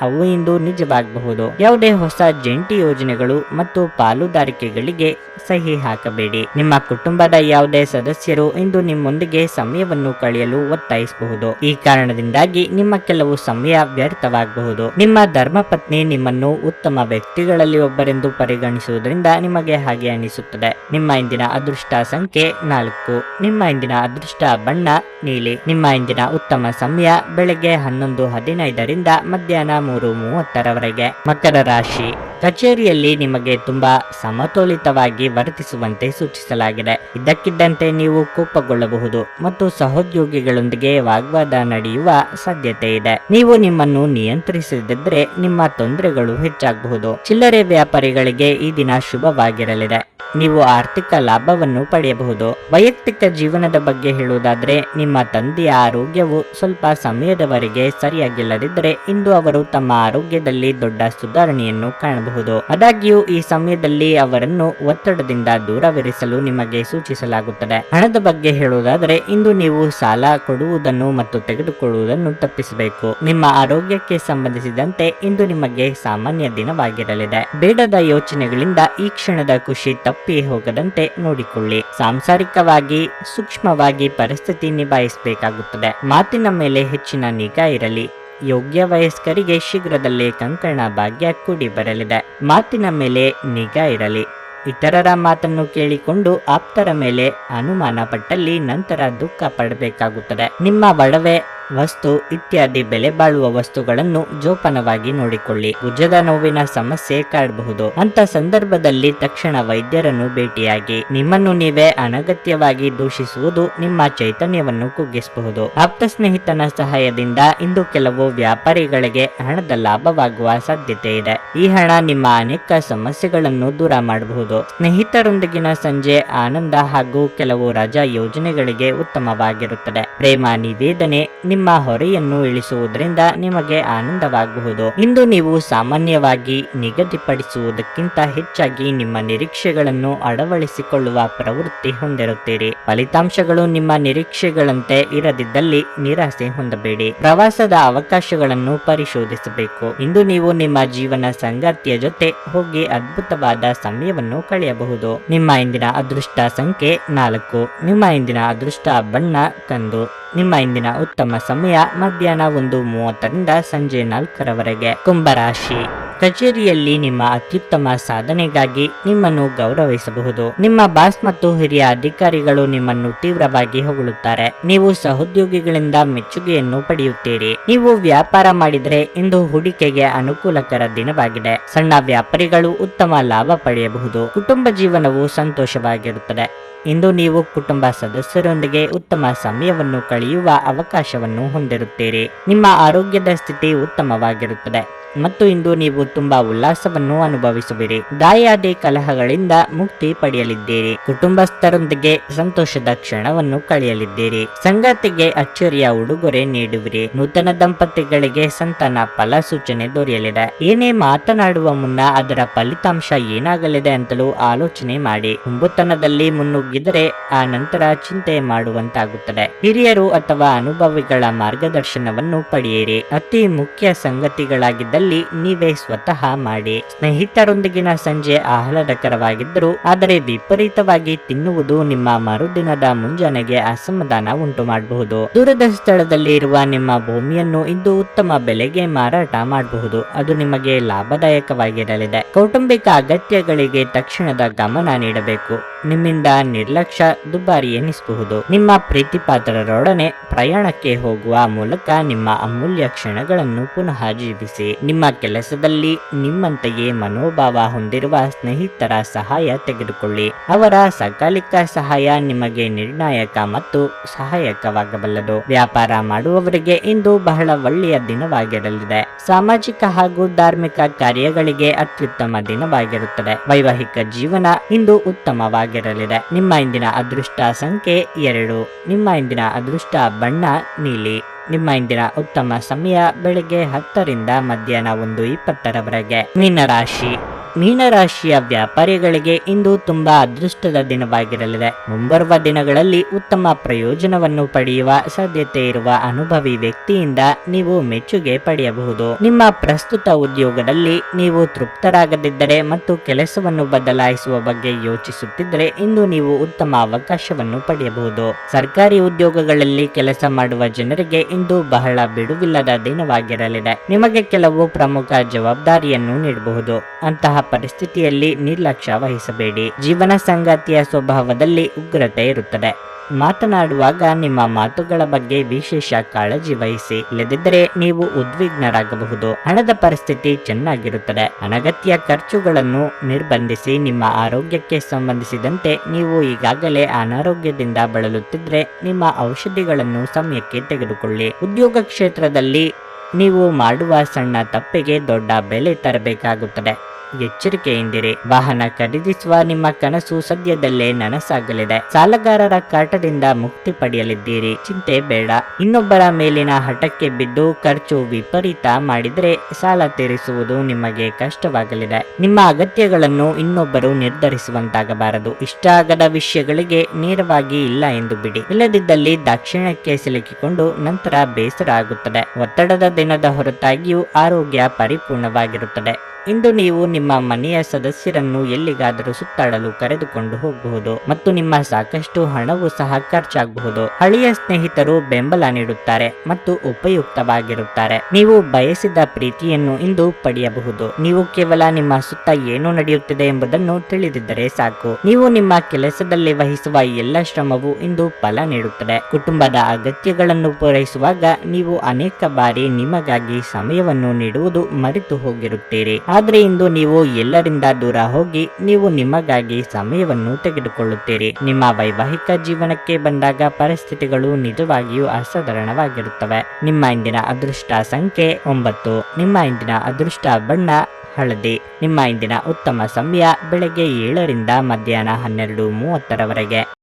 ಅವು ಇಂದು ನಿಜವಾಗಬಹುದು. ಯಾವುದೇ ಹೊಸ ಜಂಟಿ ಯೋಜನೆಗಳು ಮತ್ತು ಪಾಲುದಾರಿಕೆಗಳಿಗೆ ಸಹಿ ಹಾಕಬೇಡಿ. ನಿಮ್ಮ ಕುಟುಂಬದ ಯಾವುದೇ ಸದಸ್ಯರು ಇಂದು ನಿಮ್ಮೊಂದಿಗೆ ಸಮಯವನ್ನು ಕಳೆಯಲು ಒತ್ತಾಯಿಸಬಹುದು. ಈ ಕಾರಣದಿಂದಾಗಿ ನಿಮ್ಮ ಕೆಲವು ಸಮಯ ವ್ಯರ್ಥವಾಗಬಹುದು. ನಿಮ್ಮ ಧರ್ಮಪತ್ನಿ ನಿಮ್ಮನ್ನು ಉತ್ತಮ ವ್ಯಕ್ತಿಗಳಲ್ಲಿ ಒಬ್ಬರೆಂದು ಪರಿಗಣಿಸುವುದರಿಂದ ನಿಮಗೆ ಹಾಗೆ ಅನಿಸುತ್ತದೆ. ನಿಮ್ಮ ಇಂದಿನ ಅದೃಷ್ಟ ಸಂಖ್ಯೆ ನಾಲ್ಕು. ನಿಮ್ಮ ಇಂದಿನ ಅದೃಷ್ಟ ಬಣ್ಣ ನೀಲಿ. ನಿಮ್ಮ ಇಂದಿನ ಉತ್ತಮ ಸಮಯ ಬೆಳಗ್ಗೆ ಹನ್ನೊಂದು ಹದಿನೈದರಿಂದ ಮಧ್ಯಾಹ್ನ ಮೂರು ಮೂವತ್ತರವರೆಗೆ ಮಕರ ರಾಶಿ. ಕಚೇರಿಯಲ್ಲಿ ನಿಮಗೆ ತುಂಬಾ ಸಮತೋಲಿತವಾಗಿ ವರ್ತಿಸುವಂತೆ ಸೂಚಿಸಲಾಗಿದೆ. ಇದ್ದಕ್ಕಿದ್ದಂತೆ ನೀವು ಕೋಪಗೊಳ್ಳಬಹುದು ಮತ್ತು ಸಹೋದ್ಯೋಗಿಗಳೊಂದಿಗೆ ವಾಗ್ವಾದ ನಡೆಯುವ ಸಾಧ್ಯತೆ ಇದೆ. ನೀವು ನಿಮ್ಮನ್ನು ನಿಯಂತ್ರಿಸದಿದ್ರೆ ನಿಮ್ಮ ತೊಂದರೆಗಳು ಹೆಚ್ಚಾಗಬಹುದು. ಚಿಲ್ಲರೆ ವ್ಯಾಪಾರಿಗಳಿಗೆ ಈ ದಿನ ಶುಭವಾಗಿರಲಿದೆ. ನೀವು ಆರ್ಥಿಕ ಲಾಭವನ್ನು ಪಡೆಯಬಹುದು. ವೈಯಕ್ತಿಕ ಜೀವನದ ಬಗ್ಗೆ ಹೇಳುವುದಾದ್ರೆ ನಿಮ್ಮ ತಂದೆಯ ಆರೋಗ್ಯವು ಸ್ವಲ್ಪ ಸಮಯದವರೆಗೆ ಸರಿಯಾಗಿಲ್ಲದಿದ್ದರೆ ಇಂದು ಅವರು ತಮ್ಮ ಆರೋಗ್ಯದಲ್ಲಿ ದೊಡ್ಡ ಸುಧಾರಣೆಯನ್ನು ಕಾಣಬಹುದು. ಆದಾಗ್ಯೂ, ಈ ಸಮಯದಲ್ಲಿ ಅವರನ್ನು ಒತ್ತಡದಿಂದ ದೂರವಿರಿಸಲು ನಿಮಗೆ ಸೂಚಿಸಲಾಗುತ್ತದೆ. ಹಣದ ಬಗ್ಗೆ ಹೇಳುವುದಾದರೆ, ಇಂದು ನೀವು ಸಾಲ ಕೊಡುವುದನ್ನು ಮತ್ತು ತೆಗೆದುಕೊಳ್ಳುವುದನ್ನು ತಪ್ಪಿಸಬೇಕು. ನಿಮ್ಮ ಆರೋಗ್ಯಕ್ಕೆ ಸಂಬಂಧಿಸಿದಂತೆ ಇಂದು ನಿಮಗೆ ಸಾಮಾನ್ಯ ದಿನವಾಗಿರಲಿದೆ. ಬೇಡದ ಯೋಚನೆಗಳಿಂದ ಈ ಕ್ಷಣದ ಖುಷಿ ತಪ್ಪಿ ಹೋಗದಂತೆ ನೋಡಿಕೊಳ್ಳಿ. ಸಾಂಸಾರಿಕವಾಗಿ, ಸೂಕ್ಷ್ಮವಾಗಿ ಪರಿಸ್ಥಿತಿ ನಿಭಾಯಿಸಬೇಕಾಗುತ್ತದೆ. ಮಾತಿನ ಮೇಲೆ ಹೆಚ್ಚಿನ ನಿಗಾ ಇರಲಿ. ಯೋಗ್ಯ ವಯಸ್ಕರಿಗೆ ಶೀಘ್ರದಲ್ಲೇ ಕಂಕಣ ಭಾಗ್ಯ ಕೂಡಿ ಬರಲಿದೆ. ಮಾತಿನ ಮೇಲೆ ನಿಗಾ ಇರಲಿ. ಇತರರ ಮಾತನ್ನು ಕೇಳಿಕೊಂಡು ಆಪ್ತರ ಮೇಲೆ ಅನುಮಾನ ಪಟ್ಟಲ್ಲಿ ನಂತರ ದುಃಖ ಪಡಬೇಕಾಗುತ್ತದೆ. ನಿಮ್ಮ ಒಡವೆ ವಸ್ತು ಇತ್ಯಾದಿ ಬೆಲೆ ಬಾಳುವ ವಸ್ತುಗಳನ್ನು ಜೋಪಾನವಾಗಿ ನೋಡಿಕೊಳ್ಳಿ. ಭುಜದ ನೋವಿನ ಸಮಸ್ಯೆ ಕಾಡಬಹುದು. ಅಂತ ಸಂದರ್ಭದಲ್ಲಿ ತಕ್ಷಣ ವೈದ್ಯರನ್ನು ಭೇಟಿಯಾಗಿ. ನಿಮ್ಮನ್ನು ನೀವೇ ಅನಗತ್ಯವಾಗಿ ದೂಷಿಸುವುದು ನಿಮ್ಮ ಚೈತನ್ಯವನ್ನು ಕುಗ್ಗಿಸಬಹುದು. ಆಪ್ತ ಸ್ನೇಹಿತನ ಸಹಾಯದಿಂದ ಇಂದು ಕೆಲವು ವ್ಯಾಪಾರಿಗಳಿಗೆ ಹಣದ ಲಾಭವಾಗುವ ಸಾಧ್ಯತೆ ಇದೆ. ಈ ಹಣ ನಿಮ್ಮ ಅನೇಕ ಸಮಸ್ಯೆಗಳನ್ನು ದೂರ ಮಾಡಬಹುದು. ಸ್ನೇಹಿತರೊಂದಿಗಿನ ಸಂಜೆ ಆನಂದ ಹಾಗೂ ಕೆಲವು ರಜಾ ಯೋಜನೆಗಳಿಗೆ ಉತ್ತಮವಾಗಿರುತ್ತದೆ. ಪ್ರೇಮ ನಿವೇದನೆ ನಿಮ್ಮ ಹೊರೆಯನ್ನು ಇಳಿಸುವುದರಿಂದ ನಿಮಗೆ ಆನಂದವಾಗಬಹುದು ಇಂದು ನೀವು ಸಾಮಾನ್ಯವಾಗಿ ನಿಗದಿಪಡಿಸುವುದಕ್ಕಿಂತ ಹೆಚ್ಚಾಗಿ ನಿಮ್ಮ ನಿರೀಕ್ಷೆಗಳನ್ನು ಅಳವಡಿಸಿಕೊಳ್ಳುವ ಪ್ರವೃತ್ತಿ ಹೊಂದಿರುತ್ತೀರಿ. ಫಲಿತಾಂಶಗಳು ನಿಮ್ಮ ನಿರೀಕ್ಷೆಗಳಂತೆ ಇರದಿದ್ದಲ್ಲಿ ನಿರಾಸೆ ಹೊಂದಬೇಡಿ. ಪ್ರವಾಸದ ಅವಕಾಶಗಳನ್ನು ಪರಿಶೋಧಿಸಬೇಕು. ಇಂದು ನೀವು ನಿಮ್ಮ ಜೀವನ ಸಂಗಾತಿಯ ಜೊತೆ ಹೋಗಿ ಅದ್ಭುತವಾದ ಸಮಯವನ್ನು ಕಳೆಯಬಹುದು. ನಿಮ್ಮ ಇಂದಿನ ಅದೃಷ್ಟ ಸಂಖ್ಯೆ ನಾಲ್ಕು. ನಿಮ್ಮ ಇಂದಿನ ಅದೃಷ್ಟ ಬಣ್ಣ ಕಂದು. ನಿಮ್ಮ ಇಂದಿನ ಉತ್ತಮ ಸಮಯ ಮಧ್ಯಾಹ್ನ ಒಂದು ಮೂವತ್ತರಿಂದ ಸಂಜೆ ನಾಲ್ಕರವರೆಗೆ. ಕುಂಭರಾಶಿ. ಕಚೇರಿಯಲ್ಲಿ ನಿಮ್ಮ ಅತ್ಯುತ್ತಮ ಸಾಧನೆಗಾಗಿ ನಿಮ್ಮನ್ನು ಗೌರವಿಸಬಹುದು. ನಿಮ್ಮ ಬಾಸ್ ಮತ್ತು ಹಿರಿಯ ಅಧಿಕಾರಿಗಳು ನಿಮ್ಮನ್ನು ತೀವ್ರವಾಗಿ ಹೊಗಳುತ್ತಾರೆ. ನೀವು ಸಹೋದ್ಯೋಗಿಗಳಿಂದ ಮೆಚ್ಚುಗೆಯನ್ನು ಪಡೆಯುತ್ತೀರಿ. ನೀವು ವ್ಯಾಪಾರ ಮಾಡಿದರೆ ಇಂದು ಹೂಡಿಕೆಗೆ ಅನುಕೂಲಕರ ದಿನವಾಗಿದೆ. ಸಣ್ಣ ವ್ಯಾಪಾರಿಗಳು ಉತ್ತಮ ಲಾಭ ಪಡೆಯಬಹುದು. ಕುಟುಂಬ ಜೀವನವು ಸಂತೋಷವಾಗಿರುತ್ತದೆ. ಇಂದು ನೀವು ಕುಟುಂಬ ಸದಸ್ಯರೊಂದಿಗೆ ಉತ್ತಮ ಸಮಯವನ್ನು ಕಳೆಯುವ ಅವಕಾಶವನ್ನು ಹೊಂದಿರುತ್ತೀರಿ. ನಿಮ್ಮ ಆರೋಗ್ಯದ ಸ್ಥಿತಿ ಉತ್ತಮವಾಗಿರುತ್ತದೆ. ಮತ್ತು ಇಂದು ನೀವು ತುಂಬಾ ಉಲ್ಲಾಸವನ್ನು ಅನುಭವಿಸುವಿರಿ. ದಾಯಾದಿ ಕಲಹಗಳಿಂದ ಮುಕ್ತಿ ಪಡೆಯಲಿದ್ದೀರಿ. ಕುಟುಂಬಸ್ಥರೊಂದಿಗೆ ಸಂತೋಷದ ಕ್ಷಣವನ್ನು ಕಳೆಯಲಿದ್ದೀರಿ. ಸಂಗಾತಿಗೆ ಅಚ್ಚರಿಯ ಉಡುಗೊರೆ ನೀಡುವಿರಿ. ನೂತನ ದಂಪತಿಗಳಿಗೆ ಸಂತಾನ ಫಲ ಸೂಚನೆ ದೊರೆಯಲಿದೆ. ಏನೇ ಮಾತನಾಡುವ ಮುನ್ನ ಅದರ ಫಲಿತಾಂಶ ಏನಾಗಲಿದೆ ಅಂತಲೂ ಆಲೋಚನೆ ಮಾಡಿ. ಕುಂಬುತನದಲ್ಲಿ ಮುನ್ನುಗ್ಗಿದರೆ ಆ ನಂತರ ಚಿಂತೆ ಮಾಡುವಂತಾಗುತ್ತದೆ. ಹಿರಿಯರು ಅಥವಾ ಅನುಭವಿಗಳ ಮಾರ್ಗದರ್ಶನವನ್ನು ಪಡೆಯಿರಿ. ಅತಿ ಮುಖ್ಯ ಸಂಗತಿಗಳಾಗಿದ್ದಲ್ಲಿ ನೀವೇ ಸ್ವತಃ ಮಾಡಿ. ಸ್ನೇಹಿತರೊಂದಿಗಿನ ಸಂಜೆ ಆಹ್ಲಾದಕರವಾಗಿದ್ದರೂ ಆದರೆ ವಿಪರೀತವಾಗಿ ತಿನ್ನುವುದು ನಿಮ್ಮ ಮರುದಿನದ ಮುಂಜಾನೆಗೆ ಅಸಮಾಧಾನ ಉಂಟು ಮಾಡಬಹುದು ದೂರದ ಸ್ಥಳದಲ್ಲಿ ಇರುವ ನಿಮ್ಮ ಭೂಮಿಯನ್ನು ಇಂದು ಉತ್ತಮ ಬೆಲೆಗೆ ಮಾರಾಟ ಮಾಡಬಹುದು. ಅದು ನಿಮಗೆ ಲಾಭದಾಯಕವಾಗಿರಲಿದೆ. ಕೌಟುಂಬಿಕ ಅಗತ್ಯಗಳಿಗೆ ತಕ್ಷಣದ ಗಮನ ನೀಡಬೇಕು. ನಿಮ್ಮಿಂದ ನಿರ್ಲಕ್ಷ್ಯ ದುಬಾರಿ ಎನಿಸಬಹುದು. ನಿಮ್ಮ ಪ್ರೀತಿಪಾತ್ರರೊಡನೆ ಪ್ರಯಾಣಕ್ಕೆ ಹೋಗುವ ಮೂಲಕ ನಿಮ್ಮ ಅಮೂಲ್ಯ ಕ್ಷಣಗಳನ್ನು ಪುನಃ ಜೀವಿಸಿ. ನಿಮ್ಮ ಕೆಲಸದಲ್ಲಿ ನಿಮ್ಮಂತೆಯೇ ಮನೋಭಾವ ಹೊಂದಿರುವ ಸ್ನೇಹಿತರ ಸಹಾಯ ತೆಗೆದುಕೊಳ್ಳಿ. ಅವರ ಸಕಾಲಿಕ ಸಹಾಯ ನಿಮಗೆ ನಿರ್ಣಾಯಕ ಮತ್ತು ಸಹಾಯಕವಾಗಬಲ್ಲದು. ವ್ಯಾಪಾರ ಮಾಡುವವರಿಗೆ ಇಂದು ಬಹಳ ಒಳ್ಳೆಯ ದಿನವಾಗಿರಲಿದೆ. ಸಾಮಾಜಿಕ ಹಾಗೂ ಧಾರ್ಮಿಕ ಕಾರ್ಯಗಳಿಗೆ ಅತ್ಯುತ್ತಮ ದಿನವಾಗಿರುತ್ತದೆ. ವೈವಾಹಿಕ ಜೀವನ ಇಂದು ಉತ್ತಮವಾಗಿರಲಿದೆ. ನಿಮ್ಮ ಇಂದಿನ ಅದೃಷ್ಟ ಸಂಖ್ಯೆ ಎರಡು. ನಿಮ್ಮ ಇಂದಿನ ಅದೃಷ್ಟ ಬಣ್ಣ ನೀಲಿ. ನಿಮ್ಮ ಇಂದಿನ ಉತ್ತಮ ಸಮಯ ಬೆಳಿಗ್ಗೆ ಹತ್ತರಿಂದ ಮಧ್ಯಾಹ್ನ ಒಂದು ಇಪ್ಪತ್ತರವರೆಗೆ. ಮೀನರಾಶಿ. ಮೀನರಾಶಿಯ ವ್ಯಾಪಾರಿಗಳಿಗೆ ಇಂದು ತುಂಬಾ ಅದೃಷ್ಟದ ದಿನವಾಗಿರಲಿದೆ. ಮುಂಬರುವ ದಿನಗಳಲ್ಲಿ ಉತ್ತಮ ಪ್ರಯೋಜನವನ್ನು ಪಡೆಯುವ ಸಾಧ್ಯತೆ ಇರುವ ಅನುಭವಿ ವ್ಯಕ್ತಿಯಿಂದ ನೀವು ಮೆಚ್ಚುಗೆ ಪಡೆಯಬಹುದು. ನಿಮ್ಮ ಪ್ರಸ್ತುತ ಉದ್ಯೋಗದಲ್ಲಿ ನೀವು ತೃಪ್ತರಾಗದಿದ್ದರೆ ಮತ್ತು ಕೆಲಸವನ್ನು ಬದಲಾಯಿಸುವ ಬಗ್ಗೆ ಯೋಚಿಸುತ್ತಿದ್ದರೆ ಇಂದು ನೀವು ಉತ್ತಮ ಅವಕಾಶವನ್ನು ಪಡೆಯಬಹುದು. ಸರ್ಕಾರಿ ಉದ್ಯೋಗಗಳಲ್ಲಿ ಕೆಲಸ ಮಾಡುವ ಜನರಿಗೆ ಇಂದು ಬಹಳ ಬಿಡುವಿಲ್ಲದ ದಿನವಾಗಿರಲಿದೆ. ನಿಮಗೆ ಕೆಲವು ಪ್ರಮುಖ ಜವಾಬ್ದಾರಿಯನ್ನು ನೀಡಬಹುದು. ಅಂತಹ ಪರಿಸ್ಥಿತಿಯಲ್ಲಿ ನಿರ್ಲಕ್ಷ್ಯ ವಹಿಸಬೇಡಿ. ಜೀವನ ಸಂಗಾತಿಯ ಸ್ವಭಾವದಲ್ಲಿ ಉಗ್ರತೆ ಇರುತ್ತದೆ. ಮಾತನಾಡುವಾಗ ನಿಮ್ಮ ಮಾತುಗಳ ಬಗ್ಗೆ ವಿಶೇಷ ಕಾಳಜಿ ವಹಿಸಿ. ಇಲ್ಲದಿದ್ದರೆ ನೀವು ಉದ್ವಿಗ್ನರಾಗಬಹುದು. ಹಣದ ಪರಿಸ್ಥಿತಿ ಚೆನ್ನಾಗಿರುತ್ತದೆ. ಅನಗತ್ಯ ಖರ್ಚುಗಳನ್ನು ನಿರ್ಬಂಧಿಸಿ ನಿಮ್ಮ ಆರೋಗ್ಯಕ್ಕೆ ಸಂಬಂಧಿಸಿದಂತೆ ನೀವು ಈಗಾಗಲೇ ಅನಾರೋಗ್ಯದಿಂದ ಬಳಲುತ್ತಿದ್ದರೆ ನಿಮ್ಮ ಔಷಧಿಗಳನ್ನು ಸಮಯಕ್ಕೆ ತೆಗೆದುಕೊಳ್ಳಿ. ಉದ್ಯೋಗ ಕ್ಷೇತ್ರದಲ್ಲಿ ನೀವು ಮಾಡುವ ಸಣ್ಣ ತಪ್ಪಿಗೆ ದೊಡ್ಡ ಬೆಲೆ ತರಬೇಕಾಗುತ್ತದೆ. ಎಚ್ಚರಿಕೆಯಿಂದಿರಿ. ವಾಹನ ಖರೀದಿಸುವ ನಿಮ್ಮ ಕನಸು ಸದ್ಯದಲ್ಲೇ ನನಸಾಗಲಿದೆ. ಸಾಲಗಾರರ ಕಾಟದಿಂದ ಮುಕ್ತಿ ಪಡೆಯಲಿದ್ದೀರಿ. ಚಿಂತೆ ಬೇಡ. ಇನ್ನೊಬ್ಬರ ಮೇಲಿನ ಹಠಕ್ಕೆ ಬಿದ್ದು ಖರ್ಚು ವಿಪರೀತ ಮಾಡಿದರೆ ಸಾಲ ತೀರಿಸುವುದು ನಿಮಗೆ ಕಷ್ಟವಾಗಲಿದೆ. ನಿಮ್ಮ ಅಗತ್ಯಗಳನ್ನು ಇನ್ನೊಬ್ಬರು ನಿರ್ಧರಿಸುವಂತಾಗಬಾರದು. ಇಷ್ಟ ಆಗದ ವಿಷಯಗಳಿಗೆ ನೇರವಾಗಿ ಇಲ್ಲ ಎಂದು ಬಿಡಿ. ಇಲ್ಲದಿದ್ದಲ್ಲಿ ದಾಕ್ಷಿಣ್ಯಕ್ಕೆ ಸಿಲುಕಿಕೊಂಡು ನಂತರ ಬೇಸರ ಆಗುತ್ತದೆ. ಒತ್ತಡದ ದಿನದ ಹೊರತಾಗಿಯೂ ಆರೋಗ್ಯ ಪರಿಪೂರ್ಣವಾಗಿರುತ್ತದೆ. ಇಂದು ನೀವು ನಿಮ್ಮ ಮನೆಯ ಸದಸ್ಯರನ್ನು ಎಲ್ಲಿಗಾದರೂ ಸುತ್ತಾಡಲು ಕರೆದುಕೊಂಡು ಹೋಗಬಹುದು ಮತ್ತು ನಿಮ್ಮ ಸಾಕಷ್ಟು ಹಣವು ಸಹ ಖರ್ಚಾಗಬಹುದು. ಹಳೆಯ ಸ್ನೇಹಿತರು ಬೆಂಬಲ ನೀಡುತ್ತಾರೆ ಮತ್ತು ಉಪಯುಕ್ತವಾಗಿರುತ್ತಾರೆ. ನೀವು ಬಯಸಿದ ಪ್ರೀತಿಯನ್ನು ಇಂದು ಪಡೆಯಬಹುದು. ನೀವು ಕೇವಲ ನಿಮ್ಮ ಸುತ್ತ ಏನು ನಡೆಯುತ್ತಿದೆ ಎಂಬುದನ್ನು ತಿಳಿದಿದ್ದರೆ ಸಾಕು. ನೀವು ನಿಮ್ಮ ಕೆಲಸದಲ್ಲಿ ವಹಿಸುವ ಎಲ್ಲ ಶ್ರಮವು ಇಂದು ಫಲ ನೀಡುತ್ತದೆ. ಕುಟುಂಬದ ಅಗತ್ಯಗಳನ್ನು ಪೂರೈಸುವಾಗ ನೀವು ಅನೇಕ ಬಾರಿ ನಿಮಗಾಗಿ ಸಮಯವನ್ನು ನೀಡುವುದು ಮರೆತು ಹೋಗಿರುತ್ತೀರಿ. ಆದ್ರೆ ಇಂದು ನೀವು ಎಲ್ಲರಿಂದ ದೂರ ಹೋಗಿ ನೀವು ನಿಮಗಾಗಿ ಸಮಯವನ್ನು ತೆಗೆದುಕೊಳ್ಳುತ್ತೀರಿ. ನಿಮ್ಮ ವೈವಾಹಿಕ ಜೀವನಕ್ಕೆ ಬಂದಾಗ ಪರಿಸ್ಥಿತಿಗಳು ನಿಜವಾಗಿಯೂ ಅಸಾಧಾರಣವಾಗಿರುತ್ತವೆ. ನಿಮ್ಮ ಇಂದಿನ ಅದೃಷ್ಟ ಸಂಖ್ಯೆ ಒಂಬತ್ತು. ನಿಮ್ಮ ಇಂದಿನ ಅದೃಷ್ಟ ಬಣ್ಣ, ಹಳದಿ. ನಿಮ್ಮ ಇಂದಿನ ಉತ್ತಮ ಸಮಯ ಬೆಳಗ್ಗೆ ಏಳರಿಂದ ಮಧ್ಯಾಹ್ನ ಹನ್ನೆರಡು ಮೂವತ್ತರವರೆಗೆ.